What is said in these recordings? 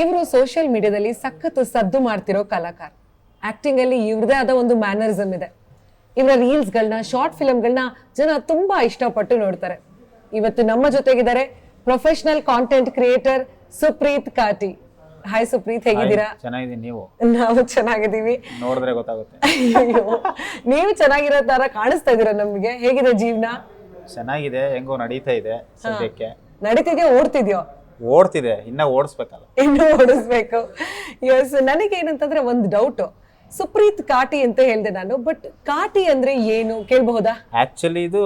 ಇವರು ಸೋಷಿಯಲ್ ಮೀಡಿಯಾದಲ್ಲಿ ಸಖತ್ ಸದ್ದು ಮಾಡ್ತಿರೋ ಕಲಾಕಾರ. ಆಕ್ಟಿಂಗ್ ಅಲ್ಲಿ ಇವ್ರದೇ ಆದ ಒಂದು ಮ್ಯಾನರಿಸಮ್ ಇದೆ. ಇವರ ರೀಲ್ಸ್ಗಳನ್ನ ಶಾರ್ಟ್ ಫಿಲಮ್ಗಳನ್ನ ಜನ ತುಂಬಾ ಇಷ್ಟಪಟ್ಟು ನೋಡ್ತಾರೆ. ಇವತ್ತು ನಮ್ಮ ಜೊತೆಗಿದ್ದಾರೆ professional content creator Supreet Kati. Hi Supreet ಹೇಗಿದ್ದೀರಾ? ಚೆನ್ನಾಗಿದ್ದೀನಿ. ನೀವು? ನಾವು ಚೆನ್ನಾಗಿದ್ದೀವಿ. ನೋಡಿದ್ರೆ ಗೊತ್ತಾಗುತ್ತೆ. ನೀವು ಚೆನ್ನಾಗಿರೋ ತರ ಕಾಣಿಸ್ತಾ ಇದೀರಾ ನಮ್ಗೆ? ಹೇಗಿದೆ ಜೀವನ? ಚೆನ್ನಾಗಿದೆ ಹೆಂಗೋ ನಡೀತಾ ಇದೆ ಸದ್ಯಕ್ಕೆ. ನಡೀತಿದ್ಯೋ ಓಡ್ತಿದ್ಯೋ? ಓಡ್ತಿದೆ ಇನ್ನ ಓಡಿಸ್ಬೇಕಲ್ಲ. ಇನ್ನು ಓಡಿಸ್ಬೇಕು. ಎಸ್ ನನಗೇನಂತಂದ್ರೆ ಒಂದು ಡೌಟ್ ಸುಪ್ರೀತ್ ಕಾಟಿ ಅಂತ ಹೇಳ್ದೆ ನಾನು ಬಟ್ ಕಾಟಿ ಅಂದ್ರೆ ಏನು? ಕೇಳಬಹುದಾ? ಆಕ್ಚುಲಿ ಇದು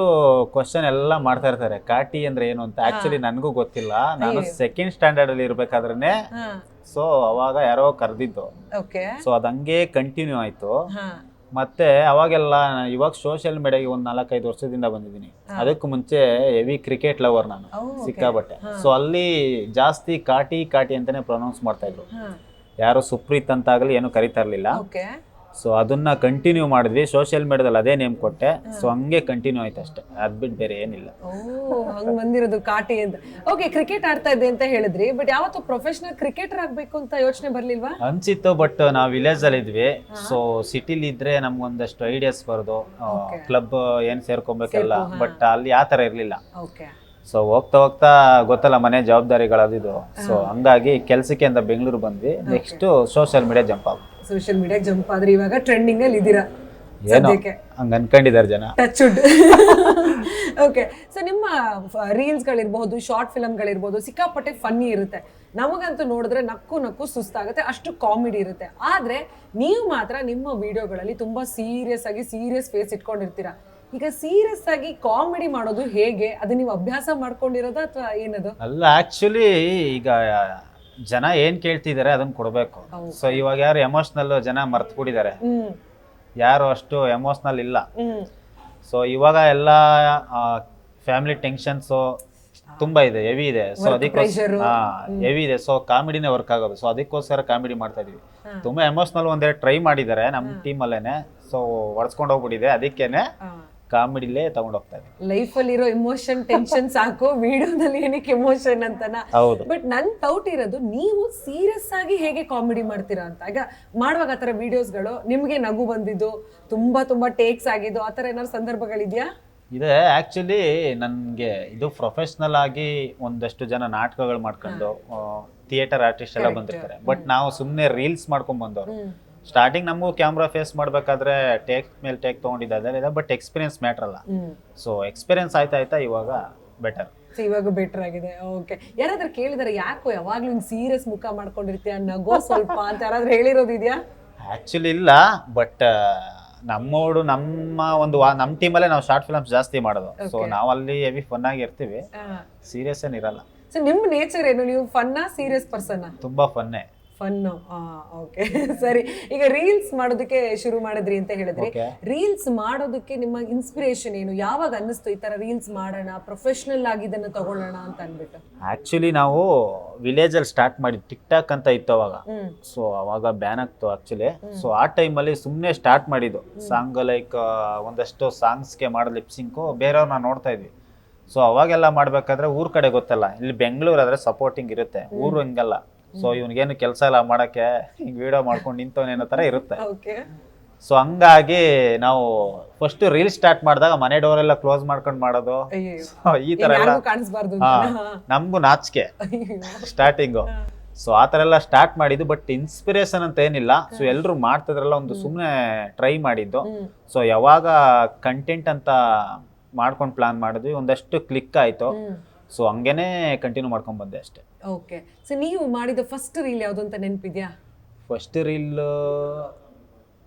ಕ್ವಶನ್ ಎಲ್ಲ ಮಾಡ್ತಾ ಇರ್ತಾರೆ. ಕಾಟಿ ಅಂದ್ರೆ ಏನು ಅಂತ ಆಕ್ಚುಲಿ ನನಗೂ ಗೊತ್ತಿಲ್ಲ. ನಾನು ಸೆಕೆಂಡ್ ಸ್ಟ್ಯಾಂಡರ್ಡ್ ಅಲ್ಲಿ ಇರ್ಬೇಕಾದ್ರೇನೆ ಹಾ. ಸೊ ಅವಾಗ ಯಾರೋ ಕರೆದಿದ್ದು. ಸೊ ಅದಂಗೆ ಕಂಟಿನ್ಯೂ ಆಯ್ತು. ಮತ್ತೆ ಅವಾಗೆಲ್ಲ ಇವಾಗ ಸೋಷಿಯಲ್ ಮೀಡಿಯಾಗೆ ಒಂದು ನಾಲ್ಕೈದು ವರ್ಷದಿಂದ ಬಂದಿದ್ದೀನಿ. ಅದಕ್ಕೂ ಮುಂಚೆ ಹೆವಿ ಕ್ರಿಕೆಟ್ ಲವರ್ ನಾನು. ಸಿಕ್ಕಾಬಟ್ಟೆ ಸೊ ಅಲ್ಲಿ ಜಾಸ್ತಿ ಕಾಟಿ ಕಾಟಿ ಅಂತಾನೆ ಪ್ರೊನೌನ್ಸ್ ಮಾಡ್ತಾ ಇದ್ರು. ಯಾರು ಸುಪ್ರೀತ್ ಅಂತ ಆಗಲಿ ಏನು ಕರಿತಾ ಇರ್ಲಿಲ್ಲ. ಸೊ ಅದನ್ನ ಕಂಟಿನ್ಯೂ ಮಾಡಿದ್ವಿ. ಸೋಷಿಯಲ್ ಮೀಡಿಯಾದಲ್ಲಿ ಅದೇ ನೇಮ್ ಕೊಟ್ಟೆ. ಸೊ ಹಂಗೆ ಕಂಟಿನ್ಯೂ ಆಯ್ತು ಅಷ್ಟೇ. ಅದ್ ಬಿಟ್ಟು ಬೇರೆ ಏನಿಲ್ಲ. ಹಂಗ್ ಬಂದಿರೋದು ಕಾಟಿ ಅಂತ. ಓಕೆ ಕ್ರಿಕೆಟ್ ಆಡ್ತಾ ಇದ್ದೆ ಅಂತ ಹೇಳಿದ್ರಿ. ಬಟ್ ಯಾವತ್ತು ಪ್ರೊಫೆಷನಲ್ ಕ್ರಿಕೆಟರ್ ಆಗ್ಬೇಕು ಅಂತ ಯೋಚನೆ ಬರ್ಲಿಲ್ವಾ? ಅನ್ಸಿತ್ತು ಬಟ್ ನಾವು ವಿಲೇಜ್ ಅಲ್ಲಿ ಇದ್ವಿ. ಸೊ ಸಿಟಿಲಿ ಇದ್ರೆ ನಮ್ಗೊಂದಷ್ಟು ಐಡಿಯಾಸ್ ಬರೋದು. ಕ್ಲಬ್ ಏನ್ ಸೇರ್ಕೊಬೇಕೆಲ್ಲ. ಬಟ್ ಅಲ್ಲಿ ಆ ತರ ಇರ್ಲಿಲ್ಲ. ಓಕೆ ಸೊ ಹೋಗ್ತಾ ಹೋಗ್ತಾ ಗೊತ್ತಲ್ಲ ಮನೆ ಜವಾಬ್ದಾರಿಗಳದಿದು ಸೊ ಹಂಗಾಗಿ ಕೆಲ್ಸಕ್ಕೆ ಅಂತ ಬೆಂಗಳೂರು ಬಂದ್ವಿ. ನೆಕ್ಸ್ಟ್ ಸೋಷಿಯಲ್ ಮೀಡಿಯಾ ಜಂಪ್ ಆಗ ಸೋಷಿಯಲ್ ಮೀಡಿಯಾಗೆ ಜಂಪ್ ಆದ್ರೆ ಇವಾಗ ಟ್ರೆಂಡಿಂಗ್ ಅಲ್ಲಿ ಇದ್ದೀರಾ ಏನೋ ಸದ್ಯಕ್ಕೆ? ಹಂಗ ಅನ್ಕೊಂಡಿದ್ದಾರೆ ಜನ. ಟಚ್ ಓಕೆ ಸೊ ನಿಮ್ಮ ರೀಲ್ಸ್ಗಳಿರ್ಬಹುದು ಶಾರ್ಟ್ ಫಿಲಮ್ಗಳಿರ್ಬೋದು ಸಿಕ್ಕಾಪಟ್ಟೆ ಫನ್ನಿ ಇರುತ್ತೆ. ನಮಗಂತೂ ನೋಡಿದ್ರೆ ನಕ್ಕು ನಕ್ಕು ಸುಸ್ತಾಗುತ್ತೆ ಅಷ್ಟು ಕಾಮಿಡಿ ಇರುತ್ತೆ. ಆದ್ರೆ ನೀವು ಮಾತ್ರ ನಿಮ್ಮ ವಿಡಿಯೋಗಳಲ್ಲಿ ತುಂಬಾ ಸೀರಿಯಸ್ ಆಗಿ ಸೀರಿಯಸ್ ಫೇಸ್ ಇಟ್ಕೊಂಡಿರ್ತೀರಾ? ಈಗ ಸೀರಿಯಸ್ ಆಗಿ ಕಾಮಿಡಿ ಮಾಡೋದು ಹೇಗೆ? ಅದು ನೀವು ಅಭ್ಯಾಸ ಮಾಡ್ಕೊಂಡಿರೋದಾ ಅಥವಾ ಏನದು? ಅಲ್ಲ ಆಕ್ಚುಲಿ ಈಗ ಜನ ಏನ್ ಕೇಳ್ತಿದಾರೆ ಅದನ್ನ ಕೊಡ್ಬೇಕು. ಸೊ ಇವಾಗ ಯಾರು ಎಮೋಷನಲ್ ಜನ ಮರ್ತ್ ಬಿಟ್ಟಿದ್ದಾರೆ ಯಾರು ಅಷ್ಟು ಎಮೋಷನಲ್ ಇಲ್ಲ. ಸೊ ಇವಾಗ ಎಲ್ಲ ಫ್ಯಾಮಿಲಿ ಟೆನ್ಷನ್ಸ್ ತುಂಬಾ ಇದೆ ಹೆವಿ ಇದೆ. ಸೊ ಅದಕ್ಕೋಸ್ಕರ ಹೆವಿ ಇದೆ. ಸೊ ಕಾಮಿಡಿನೇ ವರ್ಕ್ ಆಗೋದು. ಸೊ ಅದಕ್ಕೋಸ್ಕರ ಕಾಮಿಡಿ ಮಾಡ್ತಾ ಇದೀವಿ. ತುಂಬಾ ಎಮೋಷನಲ್ ಒಂದೇ ಟ್ರೈ ಮಾಡಿದ್ದಾರೆ ನಮ್ಮ ಟೀಮ್ ಅಲ್ಲೇನೆ. ಸೊ ಹೊಡ್ಸ್ಕೊಂಡು ಹೋಗ್ಬಿಟ್ಟಿದೆ. ಅದಕ್ಕೇನೆ ಕಾಮಿಡಿಲೇ ತಗೊಂಡು ಹೋಗ್ತಾ ಅಲ್ಲಿ ಇರೋ ಇಮೋಷನ್ ಟೆನ್ಷನ್ ಸಾಕು ವಿಡಿಯೋದಲ್ಲಿ ಏನಕ್ಕೆ ಎಮೋಷನ್ ಅಂತಾನ? ಹೌದು. ಬಟ್ ನನ್ ಡೌಟ್ ಇರೋದು ನೀವು ಸೀರಿಯಸ್ ಆಗಿ ಹೇಗೆ ಕಾಮಿಡಿ ಮಾಡ್ತೀರಾ ಅಂತ. ಈಗ ಮಾಡುವಾಗ ಆತರ ವಿಡಿಯೋಸ್ಗಳು ನಿಮ್ಗೆ ನಗು ಬಂದಿದ್ದು ತುಂಬಾ ತುಂಬಾ ಟೇಕ್ಸ್ ಆಗಿದ್ದು ಆತರ ಏನಾದ್ರು ಸಂದರ್ಭಗಳಿದ್ಯಾ? ಇದೆ. ಆಕ್ಚುಲಿ ನನಗೆ ಇದು ಪ್ರೊಫೆಷ್ನಲ್ ಆಗಿ ಒಂದಷ್ಟು ಜನ ನಾಟಕಗಳು ಮಾಡ್ಕೊಂಡು ಥಿಯೇಟರ್ ಆರ್ಟಿಸ್ಟ್ ಎಲ್ಲ ಬಂದಿರ್ತಾರೆ. ಬಟ್ ನಾವು ಸುಮ್ಮನೆ ರೀಲ್ಸ್ ಮಾಡ್ಕೊಂಡು ಬಂದವರು. ಸ್ಟಾರ್ಟಿಂಗ್ ನಮಗೂ ಕ್ಯಾಮ್ರಾ ಫೇಸ್ ಮಾಡಬೇಕಾದ್ರೆ ಟೇಕ್ ಮೇಲೆ ಟೇಕ್ ತೊಗೊಂಡಿದ್ದೆ. ಬಟ್ ಎಕ್ಸ್ಪೀರಿಯನ್ಸ್ ಮ್ಯಾಟ್ರ್ ಅಲ್ಲ. ಸೊ ಎಕ್ಸ್ಪೀರಿಯನ್ಸ್ ಆಯ್ತಾ ಆಯ್ತಾ ಇವಾಗ ಬೆಟರ್ ಇವಾಗ ಬೆಟರ್ ಆಗಿದೆ. ಓಕೆ ಯಾರಾದ್ರೂ ಕೇಳಿದಾರೆ ಯಾಕೋ ಯಾವಾಗ್ಲೂ ಹಿಂಗ್ ಸೀರಿಯಸ್ ಮುಖ ಮಾಡ್ಕೊಂಡಿರ್ತೀಯ ನಗೋ ಸ್ವಲ್ಪ ಅಂತ ಯಾರಾದ್ರೂ ಹೇಳಿರೋದಿದ್ಯಾ ಆಕ್ಚುಲಿ ಇಲ್ಲ ಬಟ್ ನಮ್ಮೋಡು ನಮ್ಮ ಒಂದು ನಮ್ಮ ನಮ್ಮ ಟೀಮಲ್ಲೇ ನಾವು ಶಾರ್ಟ್ ಫಿಲ್ಮ್ಸ್ ಜಾಸ್ತಿ ಮಾಡೋದು. ಸೊ ನಾವು ಅಲ್ಲಿ ಹೆವಿ ಫನ್ ಆಗಿ ಇರ್ತೀವಿ. ಸೀರಿಯಸ್ ಏನಿರಲ್ಲ. ಸೊ ನಿಮ್ ನೇಚರ್ ಏನು? ನೀವು ಫನ್ನಾ ಸೀರಿಯಸ್ ಪರ್ಸನ್ ತುಂಬಾ ಫನ್ನೇ ಫನ್ನು. ಓಕೆ. ಸರಿ. ಈಗ ರೀಲ್ಸ್ ಮಾಡೋದಕ್ಕೆ ಶುರು ಮಾಡಿದ್ರಿ ಅಂತ ಹೇಳಿದ್ರಿ. ರೀಲ್ಸ್ ಮಾಡೋದಕ್ಕೆ ನಿಮ್ಮ ಇನ್ಸ್ಪಿರೇಷನ್ ಏನು? ಯಾವಾಗ ಅನ್ನಿಸ್ತು ಈ ತರ ರೀಲ್ಸ್ ಮಾಡೋಣ ಪ್ರೊಫೆಷನಲ್ ಆಗಿ ಇದನ್ನ ತಗೊಳ್ಳೋಣ ಅಂತ ಅನ್ಬಿಟ್ಟು ಆಕ್ಚುಲಿ ನಾವು ವಿಲೇಜ್ ಅಲ್ಲಿ ಸ್ಟಾರ್ಟ್ ಮಾಡಿ ಟಿಕ್ ಟಾಕ್ ಅಂತ ಇತ್ತು ಅವಾಗ. ಸೊ ಅವಾಗ ಬ್ಯಾನ್ ಆಗ್ತು ಆಕ್ಚುಲಿ ಸೊ ಆ ಟೈಮಲ್ಲಿ ಸುಮ್ಮನೆ ಸ್ಟಾರ್ಟ್ ಮಾಡಿದ್ದು. ಸಾಂಗ್ ಲೈಕ್ ಒಂದಷ್ಟು ಸಾಂಗ್ಸ್ಗೆ ಮಾಡೋ ಲಿಪ್ಸಿಂಕು ಬೇರೆಯವ್ರನ್ನ ನೋಡ್ತಾ ಇದ್ವಿ. ಸೊ ಅವಾಗೆಲ್ಲ ಮಾಡ್ಬೇಕಾದ್ರೆ ಊರ್ ಕಡೆ ಗೊತ್ತಲ್ಲ. ಇಲ್ಲಿ ಬೆಂಗಳೂರು ಆದ್ರೆ ಸಪೋರ್ಟಿಂಗ್ ಇರುತ್ತೆ. ಊರು ಹಂಗಲ್ಲ. ಸೊ ಇವ್ನಿಗೇನು ಕೆಲಸ ಇಲ್ಲ ಮಾಡೋಕ್ಕೆ ಹಿಂಗೆ ವಿಡಿಯೋ ಮಾಡ್ಕೊಂಡು ನಿಂತವನೇನೋ ಥರ ಇರುತ್ತೆ. ಓಕೆ ಸೊ ಹಂಗಾಗಿ ನಾವು ಫಸ್ಟ್ ರೀಲ್ ಸ್ಟಾರ್ಟ್ ಮಾಡಿದಾಗ ಮನೆ ಡೋರ್ ಎಲ್ಲ ಕ್ಲೋಸ್ ಮಾಡ್ಕೊಂಡು ಮಾಡೋದು. So, ಈ ತರ ಎಲ್ಲ ಯಾರಿಗೂ ಕಾಣಿಸ್ಬಾರ್ದು ಹಾ ನಮಗೂ ನಾಚಿಕೆ. ಸ್ಟಾರ್ಟಿಂಗು ಸೊ ಆ ಥರ ಎಲ್ಲ ಸ್ಟಾರ್ಟ್ ಮಾಡಿದ್ದು ಬಟ್ ಇನ್ಸ್ಪಿರೇಷನ್ ಅಂತ ಏನಿಲ್ಲ. ಸೊ ಎಲ್ಲರೂ ಮಾಡ್ತಿದ್ರಲ್ಲ ಒಂದು ಸುಮ್ಮನೆ ಟ್ರೈ ಮಾಡಿದ್ದು. ಸೊ ಯಾವಾಗ ಕಂಟೆಂಟ್ ಅಂತ ಮಾಡ್ಕೊಂಡು ಪ್ಲಾನ್ ಮಾಡಿದ್ವಿ ಒಂದಷ್ಟು ಕ್ಲಿಕ್ ಆಯ್ತು. ಸೊ ಹಂಗೇನೆ ಕಂಟಿನ್ಯೂ ಮಾಡ್ಕೊಂಡ್ ಬಂದೆ ಅಷ್ಟೇ. ಓಕೆ ಸೊ ನೀವು ಮಾಡಿದ ಫಸ್ಟ್ ರೀಲ್ ಯಾವ್ದು ಅಂತ ನೆನಪಿದ್ಯಾ? ಫಸ್ಟ್ ರೀಲ್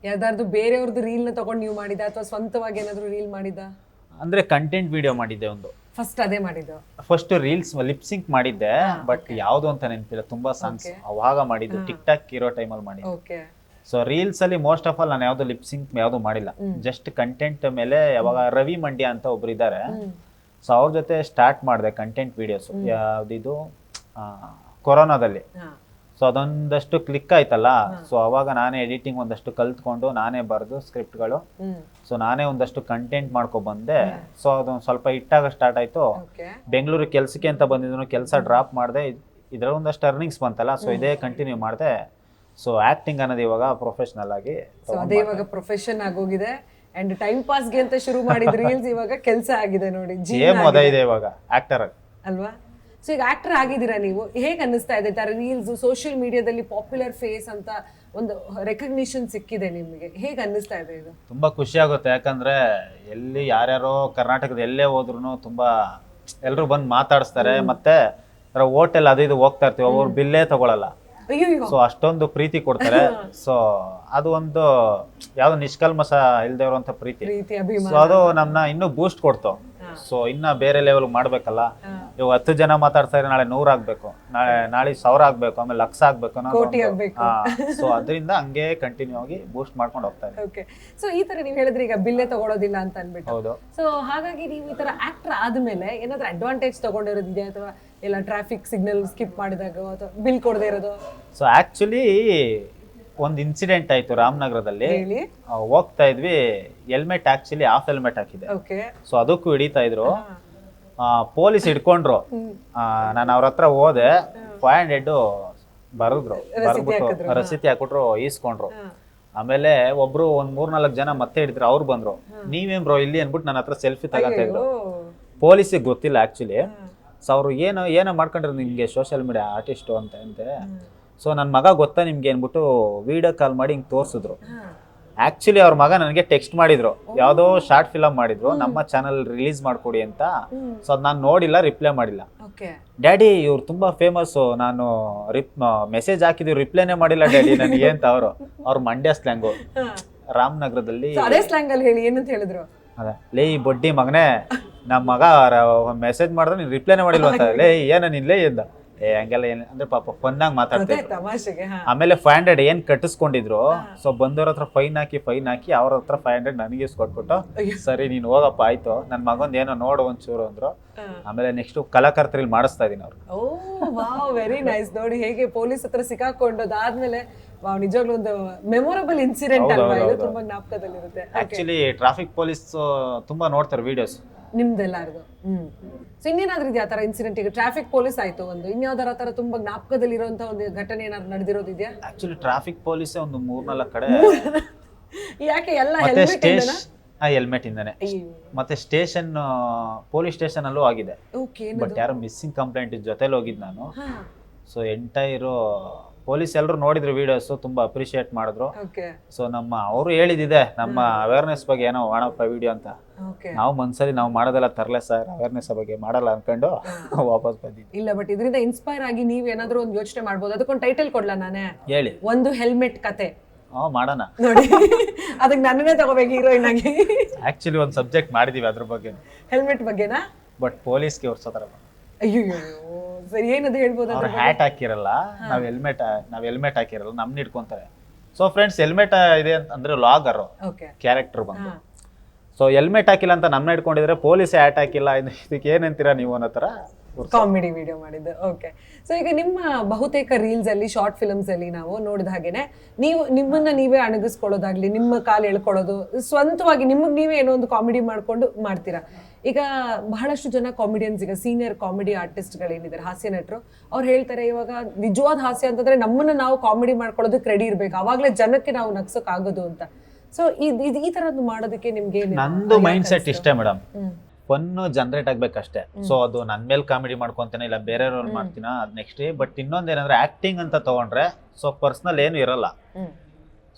ಯಾವ್ದಾದ್ರು ಬೇರೆಯವ್ರದ್ದು ರೀಲ್ನ ತಗೊಂಡು ನೀವು ಮಾಡಿದ ಅಥವಾ ಸ್ವಂತವಾಗಿ ಏನಾದ್ರು ರೀಲ್ ಮಾಡಿದ? ಅಂದ್ರೆ ಕಂಟೆಂಟ್ ವಿಡಿಯೋ ಮಾಡಿದ್ದೆ ಒಂದು. ಫಸ್ಟ್ ಅದೇ ಮಾಡಿದ್ದು. ಫಸ್ಟ್ ರೀಲ್ಸ್ ಲಿಪ್ಸಿಂಕ್ ಮಾಡಿದ್ದೆ ಬಟ್ ಯಾವುದು ಅಂತ ನೆನಪಿಲ್ಲ. ತುಂಬಾ ಸಾಂಗ್ಸ್ ಅವಾಗ ಮಾಡಿದ್ದು ಟಿಕ್ ಟಾಕ್ ಇರೋ ಟೈಮಲ್ಲಿ ಮಾಡಿದ್ದು. ಓಕೆ ಸೊ ರೀಲ್ಸ್ ಅಲ್ಲಿ ಮೋಸ್ಟ್ ಆಫ್ ಆಲ್ ನಾನು ಯಾವ್ದು ಲಿಪ್ಸಿಂಕ್ ಯಾವ್ದು ಮಾಡಿಲ್ಲ. ಜಸ್ಟ್ ಕಂಟೆಂಟ್ ಮೇಲೆ ಯಾವಾಗ ರವಿ ಮಂಡ್ಯ ಅಂತ ಒಬ್ರು ಇದ್ದಾರೆ. ಸೊ ಅವ್ರ ಜೊತೆ ಸ್ಟಾರ್ಟ್ ಮಾಡಿದೆ ಕಂಟೆಂಟ್ ವಿಡಿಯೋಸ್ ಯಾವ್ದಿದು? ಕೊರೋನಾದಲ್ಲಿ. ಸೊ ಅದೊಂದಷ್ಟು ಕ್ಲಿಕ್ ಆಯ್ತಲ್ಲ? ಸೊ ಅವಾಗ ನಾನೇ ಎಡಿಟಿಂಗ್ ಒಂದಷ್ಟು ಕಲ್ತ್ಕೊಂಡು ನಾನೇ ಬರೆದು ಸ್ಕ್ರಿಪ್ಟ್ಗಳು ಸೊ ನಾನೇ ಒಂದಷ್ಟು ಕಂಟೆಂಟ್ ಮಾಡ್ಕೊ ಬಂದೆ ಸೊ ಅದೊಂದು ಸ್ವಲ್ಪ ಇಟ್ಟಾಗ ಸ್ಟಾರ್ಟ್ ಆಯ್ತು. ಬೆಂಗಳೂರು ಕೆಲ್ಸಕ್ಕೆ ಅಂತ ಬಂದಿದ್ರು ಕೆಲಸ ಡ್ರಾಪ್ ಮಾಡಿದೆ. ಇದ್ರಲ್ಲಿ ಒಂದಷ್ಟು ಅರ್ನಿಂಗ್ಸ್ ಬಂತಲ್ಲ? ಸೊ ಇದೇ ಕಂಟಿನ್ಯೂ ಮಾಡಿದೆ. ಸೊ ಆಕ್ಟಿಂಗ್ ಅನ್ನೋದು ಇವಾಗ ಪ್ರೊಫೆಷನಲ್ ಆಗಿ ಸೊ ಅದೇ ಇವಾಗ ಪ್ರೊಫೆಷನ್ ಆಗೋಗಿದೆ ಅಂಡ್ ಟೈಮ್ ಪಾಸ್ಗೆ ಅಂತ ಶುರು ಮಾಡಿದ ರೀಲ್ಸ್ ಇವಾಗ ಕೆಲಸ ಆಗಿದೆ ನೋಡಿ. ಜೀವನ ಇದೆ ಇವಾಗ ಆಕ್ಟರ್ ಅಲ್ವಾ? ಸೊ ಈಗ ಆಕ್ಟರ್ ಆಗಿದ್ದೀರಾ ನೀವು? ಹೇಗೆ ಅನ್ನಿಸ್ತಾ ಇದೆ? ತರ ರೀಲ್ಸ್ ಸೋಷಿಯಲ್ ಮೀಡಿಯಾದಲ್ಲಿ ಪಾಪ್ಯುಲರ್ ಫೇಸ್ ಅಂತ ಒಂದು ರೆಕಗ್ನಿಷನ್ ಸಿಕ್ಕಿದೆ ನಿಮಗೆ. ಹೇಗೆ ಅನ್ನಿಸ್ತಾ ಇದೆ ಇದು? ತುಂಬಾ ಖುಷಿ ಆಗುತ್ತೆ ಯಾಕಂದ್ರೆ ಎಲ್ಲಿ ಯಾರ್ಯಾರೋ ಕರ್ನಾಟಕದ ಎಲ್ಲೇ ಹೋದ್ರು ತುಂಬಾ ಎಲ್ಲರೂ ಬಂದು ಮಾತಾಡಿಸ್ತಾರೆ. ಮತ್ತೆ ಓಟೆಲ್ ಅದು ಇದು ಹೋಗ್ತಾ ಇರ್ತೀವಿ ಅವ್ರು ಬಿಲ್ಲೇ ತಗೊಳಲ್ಲ. ಸೊ ಅಷ್ಟೊಂದು ಪ್ರೀತಿ ಕೊಡ್ತಾರೆ. ಸೊ ಅದು ಒಂದು ಯಾವ್ದು ನಿಷ್ಕಲ್ಮಸ ಇಲ್ದೇ ಇರುವಂತ ಪ್ರೀತಿ. ಸೊ ಅದು ನಮ್ನ ಇನ್ನೂ ಬೂಸ್ಟ್ ಕೊಡ್ತು. ಸೊ ಇನ್ನ ಬೇರೆ ಲೆವೆಲ್ ಮಾಡ್ಬೇಕಲ್ಲ. ಇವಾಗ ಹತ್ತು ಜನ ಮಾತಾಡ್ತಾ ಇದ್ರೆ ನಾಳೆ ನೂರ್ ಆಗ್ಬೇಕು. ನಾಳೆ ನಾಳೆ ಸಾವಿರ ಆಗ್ಬೇಕು ಆಮೇಲೆ ಲಕ್ಷ ಆಗ್ಬೇಕು ಆಗ್ಬೇಕು. ಸೊ ಅದರಿಂದ ಹಂಗೆ ಕಂಟಿನ್ಯೂ ಆಗಿ ಬೂಸ್ಟ್ ಮಾಡ್ಕೊಂಡು ಹೋಗ್ತಾ ಇದೆ ಓಕೆ ಸೊ ಈ ತರ ನೀವು ಹೇಳಿದ್ರೆ ಈಗ ಬಿಲ್ಲೇ ತಗೊಳೋದಿಲ್ಲ ಅಂತ ಅನ್ಬಿಟ್ಟು ಹೌದು. ಸೊ ಹಾಗಾಗಿ ನೀವು ಈ ತರ ಆಕ್ಟರ್ ಆದ್ಮೇಲೆ ಏನಾದ್ರೂ ಅಡ್ವಾಂಟೇಜ್ ತಗೊಂಡಿರೋದಿದೆ ಅಥವಾ ಎಲ್ಲ ಟ್ರಾಫಿಕ್ ಸಿಗ್ನಲ್ ಸ್ಕಿಪ್ ಮಾಡಿದಾಗ ಅಥವಾ ಬಿಲ್ ಕೊಡದೇ ಇರೋದು? ಸೊ ಆಕ್ಚುಲಿ ಒಂದು ಇನ್ಸಿಡೆಂಟ್ ಆಯ್ತು ರಾಮನಗರದಲ್ಲಿ. ಹೇಳಿ. ಆ, ಹೋಗ್ತಾ ಇದ್ವಿ. ಹೆಲ್ಮೆಟ್ ಆಕ್ಚುಲಿ ಆಫ್ ಹೆಲ್ಮೆಟ್ ಹಾಕಿದೆ. ಓಕೆ ಸೊ ಅದಕ್ಕೂ ಹಿಡಿತಾ ಇದ್ರು. ಪೊಲೀಸ್ ಹಿಡ್ಕೊಂಡ್ರು. ನಾನು ಅವ್ರ ಹತ್ರ ಹೋದೆ. ಫೈವ್ ಹಂಡ್ರೆಡ್ ಬರೆದ್ರು. ಬರ್ಬಿಟ್ಟು ರಸೀತಿ ಹಾಕ್ಬಿಟ್ರು ಈಸ್ಕೊಂಡ್ರು. ಆಮೇಲೆ ಒಬ್ರು ಒಂದ್ ಮೂರ್ನಾಲ್ಕು ಜನ ಮತ್ತೆ ಹಿಡಿದ್ರು. ಅವ್ರು ಬಂದ್ರು. ನೀವೇನ್ ಬ್ರೋ ಇಲ್ಲಿ ಅನ್ಬಿಟ್ಟು ನನ್ನ ಹತ್ರ ಸೆಲ್ಫಿ ತಗೋತಾ ಇದ್ರು. ಪೊಲೀಸಿಗೆ ಗೊತ್ತಿಲ್ಲ ಆಕ್ಚುಲಿ ಸೊ ಅವರು ಏನು ಏನೋ ಮಾಡ್ಕೊಂಡ್ರು ನಿಮಗೆ ಸೋಷಿಯಲ್ ಮೀಡಿಯಾ ಆರ್ಟಿಸ್ಟು ಅಂತ ಅಂತೆ? ಸೊ ನನ್ನ ಮಗ ಗೊತ್ತಾ ನಿಮ್ಗೆ ಅಂದ್ಬಿಟ್ಟು ವಿಡಿಯೋ ಕಾಲ್ ಮಾಡಿ ಹಿಂಗೆ ತೋರಿಸಿದ್ರು. ಆ್ಯಕ್ಚುಲಿ ಅವ್ರ ಮಗ ನನಗೆ ಟೆಕ್ಸ್ಟ್ ಮಾಡಿದ್ರು. ಯಾವುದೋ ಶಾರ್ಟ್ ಫಿಲಮ್ ಮಾಡಿದ್ರು. ನಮ್ಮ ಚಾನಲ್ ರಿಲೀಸ್ ಮಾಡ್ಕೊಡಿ ಅಂತ. ಸೊ ಅದು ನಾನು ನೋಡಿಲ್ಲ ರಿಪ್ಲೈ ಮಾಡಿಲ್ಲ. ಓಕೆ ಡ್ಯಾಡಿ ಇವ್ರು ತುಂಬಾ ಫೇಮಸ್ಸು ನಾನು ರಿಪ್ ಮೆಸೇಜ್ ಹಾಕಿದ್ವಿ ರಿಪ್ಲೈನೇ ಮಾಡಿಲ್ಲ ಡ್ಯಾಡಿ ನನಗೆ ಅಂತ ಅವರು. ಅವ್ರ ಮಂಡ್ಯ ಸ್ಲ್ಯಾಂಗು ರಾಮನಗರದಲ್ಲಿ ಅದೇ ಸ್ಲ್ಯಾಂಗ್ ಅಲ್ಲಿ ಹೇಳಿ ಏನಂತ ಹೇಳಿದ್ರು? ಅದೇ. ಲೇ ಈ ಬಡ್ಡಿ ಮಗನೇ ನಮ್ಮ ಮಗ ಮೆಸೇಜ್ ಮಾಡಿದ್ರೆ ನೀನು ರಿಪ್ಲೈನೇ ಮಾಡಿಲ್ಲ ಅಂತ. ಲೇ ಏನ ನಿನ್ಲೇ ಎಂದ. ಏ ಹಂಗೆಲ್ಲ ಏನ್ ಅಂದ್ರೆ ಪಾಪ ಫನ್ನಾಗಿ ಮಾತಾಡ್ತಾ ಆಮೇಲೆ ಫೈವ್ ಹಂಡ್ರೆಡ್ ಏನ್ ಕಟ್ಟಿಸ್ಕೊಂಡಿದ್ರು ಸೊ ಬಂದವ್ರ ಹತ್ರ ಫೈನ್ ಹಾಕಿ ಫೈನ್ ಹಾಕಿ ಅವ್ರ ಹತ್ರ ಫೈವ್ ಹಂಡ್ರೆಡ್ ನನಗೆ ಕೊಟ್ಬಿಟ್ಟು ಸರಿ ನೀನ್ ಹೋಗಪ್ಪ ಆಯ್ತು. ನನ್ನ ಮಗಂದ್ ಏನೋ ನೋಡು ಒಂಚೂರು ಅಂದ್ರು. ಆಮೇಲೆ ನೆಕ್ಸ್ಟ್ ಕಲಾಕರ್ತರಲ್ಲಿ ಮಾಡಿಸ್ತಾ ಇದೀನಿ ಅವ್ರು. ವೆರಿ ನೈಸ್ ನೋಡಿ ಹೇಗೆ ಪೊಲೀಸ್ ಹತ್ರ ಸಿಕ್ಕಾಕೊಂಡು ಅದಾದ್ಮೇಲೆ ನಿಜವಾಗ್ಲೂ ಒಂದು ಮೆಮೊರಬಲ್ ಇನ್ಸಿಡೆಂಟ್ ಅಲ್ವಾ? ತುಂಬಾ ಜ್ಞಾಪಕದಲ್ಲಿರುತ್ತೆ. ಆಕ್ಚುಲಿ ಟ್ರಾಫಿಕ್ ಪೊಲೀಸ್ ತುಂಬಾ ನೋಡ್ತಾರೆ ವಿಡಿಯೋಸ್ ನಿಮ್ದೆಲ್ಲಾರ್ದು. ಹ್ಮ್. ಸೊ ಇನ್ನೇನಾದ್ರೂ ಇದೆಯಾ ಆ ತರ ಇನ್ಸಿಡೆಂಟ್ ಈಗ ಟ್ರಾಫಿಕ್ ಪೊಲೀಸ್ ಆಯ್ತು ಒಂದು. ಇನ್ಯಾವ್ದಾರ ತರ ತುಂಬಾ ಜ್ಞಾಪಕದಲ್ಲಿ ಇರುವಂತ ಒಂದು ಘಟನೆ ಏನಾದ್ರು ನಡೆದಿರೋದಿದ್ಯಾ ಆಕ್ಚುಲಿ ಟ್ರಾಫಿಕ್ ಪೊಲೀಸ್ ಒಂದು ಮೂರ್ನಾಲ್ಕು ಕಡೆ ಯಾಕೆ ಎಲ್ಲ ಮತ್ತೆ ಹೆಲ್ಮೆಟ್ ಸ್ಟೇಷನ್ ಹೆಲ್ಮೆಟ್ ಇಂದಾನೆ. ಮತ್ತೆ ಸ್ಟೇಷನ್ ಪೊಲೀಸ್ ಸ್ಟೇಷನ್ ಅಲ್ಲೂ ಆಗಿದೆ. ಓಕೆ ಬಟ್ ಯಾರೋ ಮಿಸ್ಸಿಂಗ್ ಕಂಪ್ಲೇಂಟ್ ಜೊತೆಲಿ ಹೋಗಿದ್ ನಾನು. ಸೊ ಎಂಟೈರು ಪೊಲೀಸ್ ಎಲ್ಲರೂ ನೋಡಿದ್ರು ವಿಡಿಯೋಸ್ ತುಂಬಾ ಅಪ್ರಿಶಿಯೇಟ್ ಮಾಡಿದ್ರು. ಸೊ ನಮ್ಮ ಅವರು ಹೇಳಿದಿದೆ ನಮ್ಮ ಅವೇರ್ನೆಸ್ ಬಗ್ಗೆ ಏನೋ ಮಾಡಪ್ಪ ವಿಡಿಯೋ ಅಂತ. ನಾವು ಮನ್ಸಲ್ಲಿ ನಾವು ಮಾಡೋದೆಲ್ಲ ತರಲೆ ಸರ್ ಅವೇರ್ನೆಸ್ ಬಗ್ಗೆ ಮಾಡಲ್ಲ ಅನ್ಕೊಂಡು ವಾಪಸ್ ಬಂದಿದ್ವಿ. ಇಲ್ಲ ಬಟ್ ಇದರಿಂದ ಇನ್ಸ್ಪೈರ್ ಆಗಿ ನೀವ್ ಏನಾದ್ರೂ ಒಂದು ಯೋಚನೆ ಮಾಡ್ಬೋದು. ಅದಕ್ಕೊಂದು ಟೈಟಲ್ ಕೊಡ್ಲಾ ನಾನೇ? ಹೇಳಿ. ಒಂದು ಹೆಲ್ಮೆಟ್ ಕತೆ. ಆ ಮಾಡೋಣ. ನೋಡಿ. ಅದಕ್ಕೆ ನನ್ನನ್ನೇ ತಗೋಬೇಕು ಹೀರೋಯಿನ್ ಆಗಿ. ಆಕ್ಚುಲಿ ಒಂದು ಸಬ್ಜೆಕ್ಟ್ ಮಾಡಿದೀವಿ ಅದ್ರ ಬಗ್ಗೆ ಹೆಲ್ಮೆಟ್ ಬಗ್ಗೆನಾ? ಬಟ್ ಪೊಲೀಸ್ಗೆ ಹೊರ್ಸೋತರ ಅಯ್ಯೋ ಸರಿ ಏನದು ಹೇಳ್ಬೋದು ಅವ್ರು ಹ್ಯಾಟ್ ಹಾಕಿರಲ್ಲ ನಾವ್ ಹೆಲ್ಮೆಟ್ ನಾವ್ ಹೆಲ್ಮೆಟ್ ಹಾಕಿರಲ್ಲ ನಮ್ನ ಹಿಡ್ಕೊಂತಾರೆ. ಸೊ ಫ್ರೆಂಡ್ಸ್ ಹೆಲ್ಮೆಟ್ ಇದೆ ಅಂದ್ರೆ ಲಾಗರ್ ಓಕೆ ಕ್ಯಾರೆಕ್ಟರ್ ಬಂದು. ಸೊ ಹೆಲ್ಮೆಟ್ ಹಾಕಿಲ್ಲ ಅಂತ ನಮ್ನ ಇಟ್ಕೊಂಡಿದ್ರೆ ಪೊಲೀಸ್ ಹ್ಯಾಟ್ ಹಾಕಿಲ್ಲ ಇದು- ಇದಕ್ಕೆ ಏನಂತೀರಾ ನೀವು ಅನ್ನೋ ತರ ಕಾಮಿಡಿ ವಿಡಿಯೋ ಮಾಡಿದ್ದು. ಓಕೆ ಸೊ ಈಗ ನಿಮ್ಮ ಬಹುತೇಕ ರೀಲ್ಸ್ ಅಲ್ಲಿ ಶಾರ್ಟ್ ಫಿಲ್ಮ್ಸ್ ಅಲ್ಲಿ ನಾವು ನೋಡಿದ ಹಾಗೇನೆ ನೀವು ನಿಮ್ಮನ್ನ ನೀವೇ ಅಣಗಿಸ್ಕೊಳ್ಳೋದಾಗ್ಲಿ ನಿಮ್ಮ ಕಾಲು ಎಳ್ಕೊಳ್ಳೋದು ಸ್ವಂತವಾಗಿ ನಿಮಗೆ ನೀವೇ ಏನೋ ಒಂದು ಕಾಮಿಡಿ ಮಾಡ್ಕೊಂಡು ಮಾಡ್ತೀರಾ? ಈಗ ಬಹಳಷ್ಟು ಜನ ಕಾಮಿಡಿಯನ್ಸ್ ಈಗ ಸೀನಿಯರ್ ಕಾಮಿಡಿ ಆರ್ಟಿಸ್ಟ್ಗಳೇನಿದ್ದಾರೆ ಹಾಸ್ಯ ನಟರು ಅವ್ರು ಹೇಳ್ತಾರೆ ಇವಾಗ ನಿಜವಾದ ಹಾಸ್ಯ ಅಂತಂದ್ರೆ ನಮ್ಮನ್ನ ನಾವು ಕಾಮಿಡಿ ಮಾಡ್ಕೊಳ್ಳೋದಕ್ಕೆ ರೆಡಿ ಇರ್ಬೇಕು. ಅವಾಗಲೇ ಜನಕ್ಕೆ ನಾವು ನಗ್ಸೋಕ್ ಆಗೋದು ಅಂತ. ಸೊ ಇದು ಈ ತರದ್ದು ಮಾಡೋದಕ್ಕೆ ನಿಮ್ಗೆ ನಂದು ಮೈಂಡ್ ಸೆಟ್ ಇಷ್ಟೇ ಮೇಡಮ್. ಫನ್ ಜನರೇಟ್ ಆಗ್ಬೇಕಷ್ಟೇ. ಸೊ ಅದು ನನ್ ಮೇಲೆ ಕಾಮಿಡಿ ಮಾಡ್ಕೊಂತೇನೆ ಇಲ್ಲ ಬೇರೆಯವ್ರಲ್ಲಿ ಮಾಡ್ತೀನ ಅದ್ ನೆಕ್ಸ್ಟ್ ಬಟ್ ಇನ್ನೊಂದೇನಂದ್ರೆ ಆಕ್ಟಿಂಗ್ ಅಂತ ತಗೊಂಡ್ರೆ ಸೊ ಪರ್ಸನಲ್ ಏನು ಇರಲ್ಲ.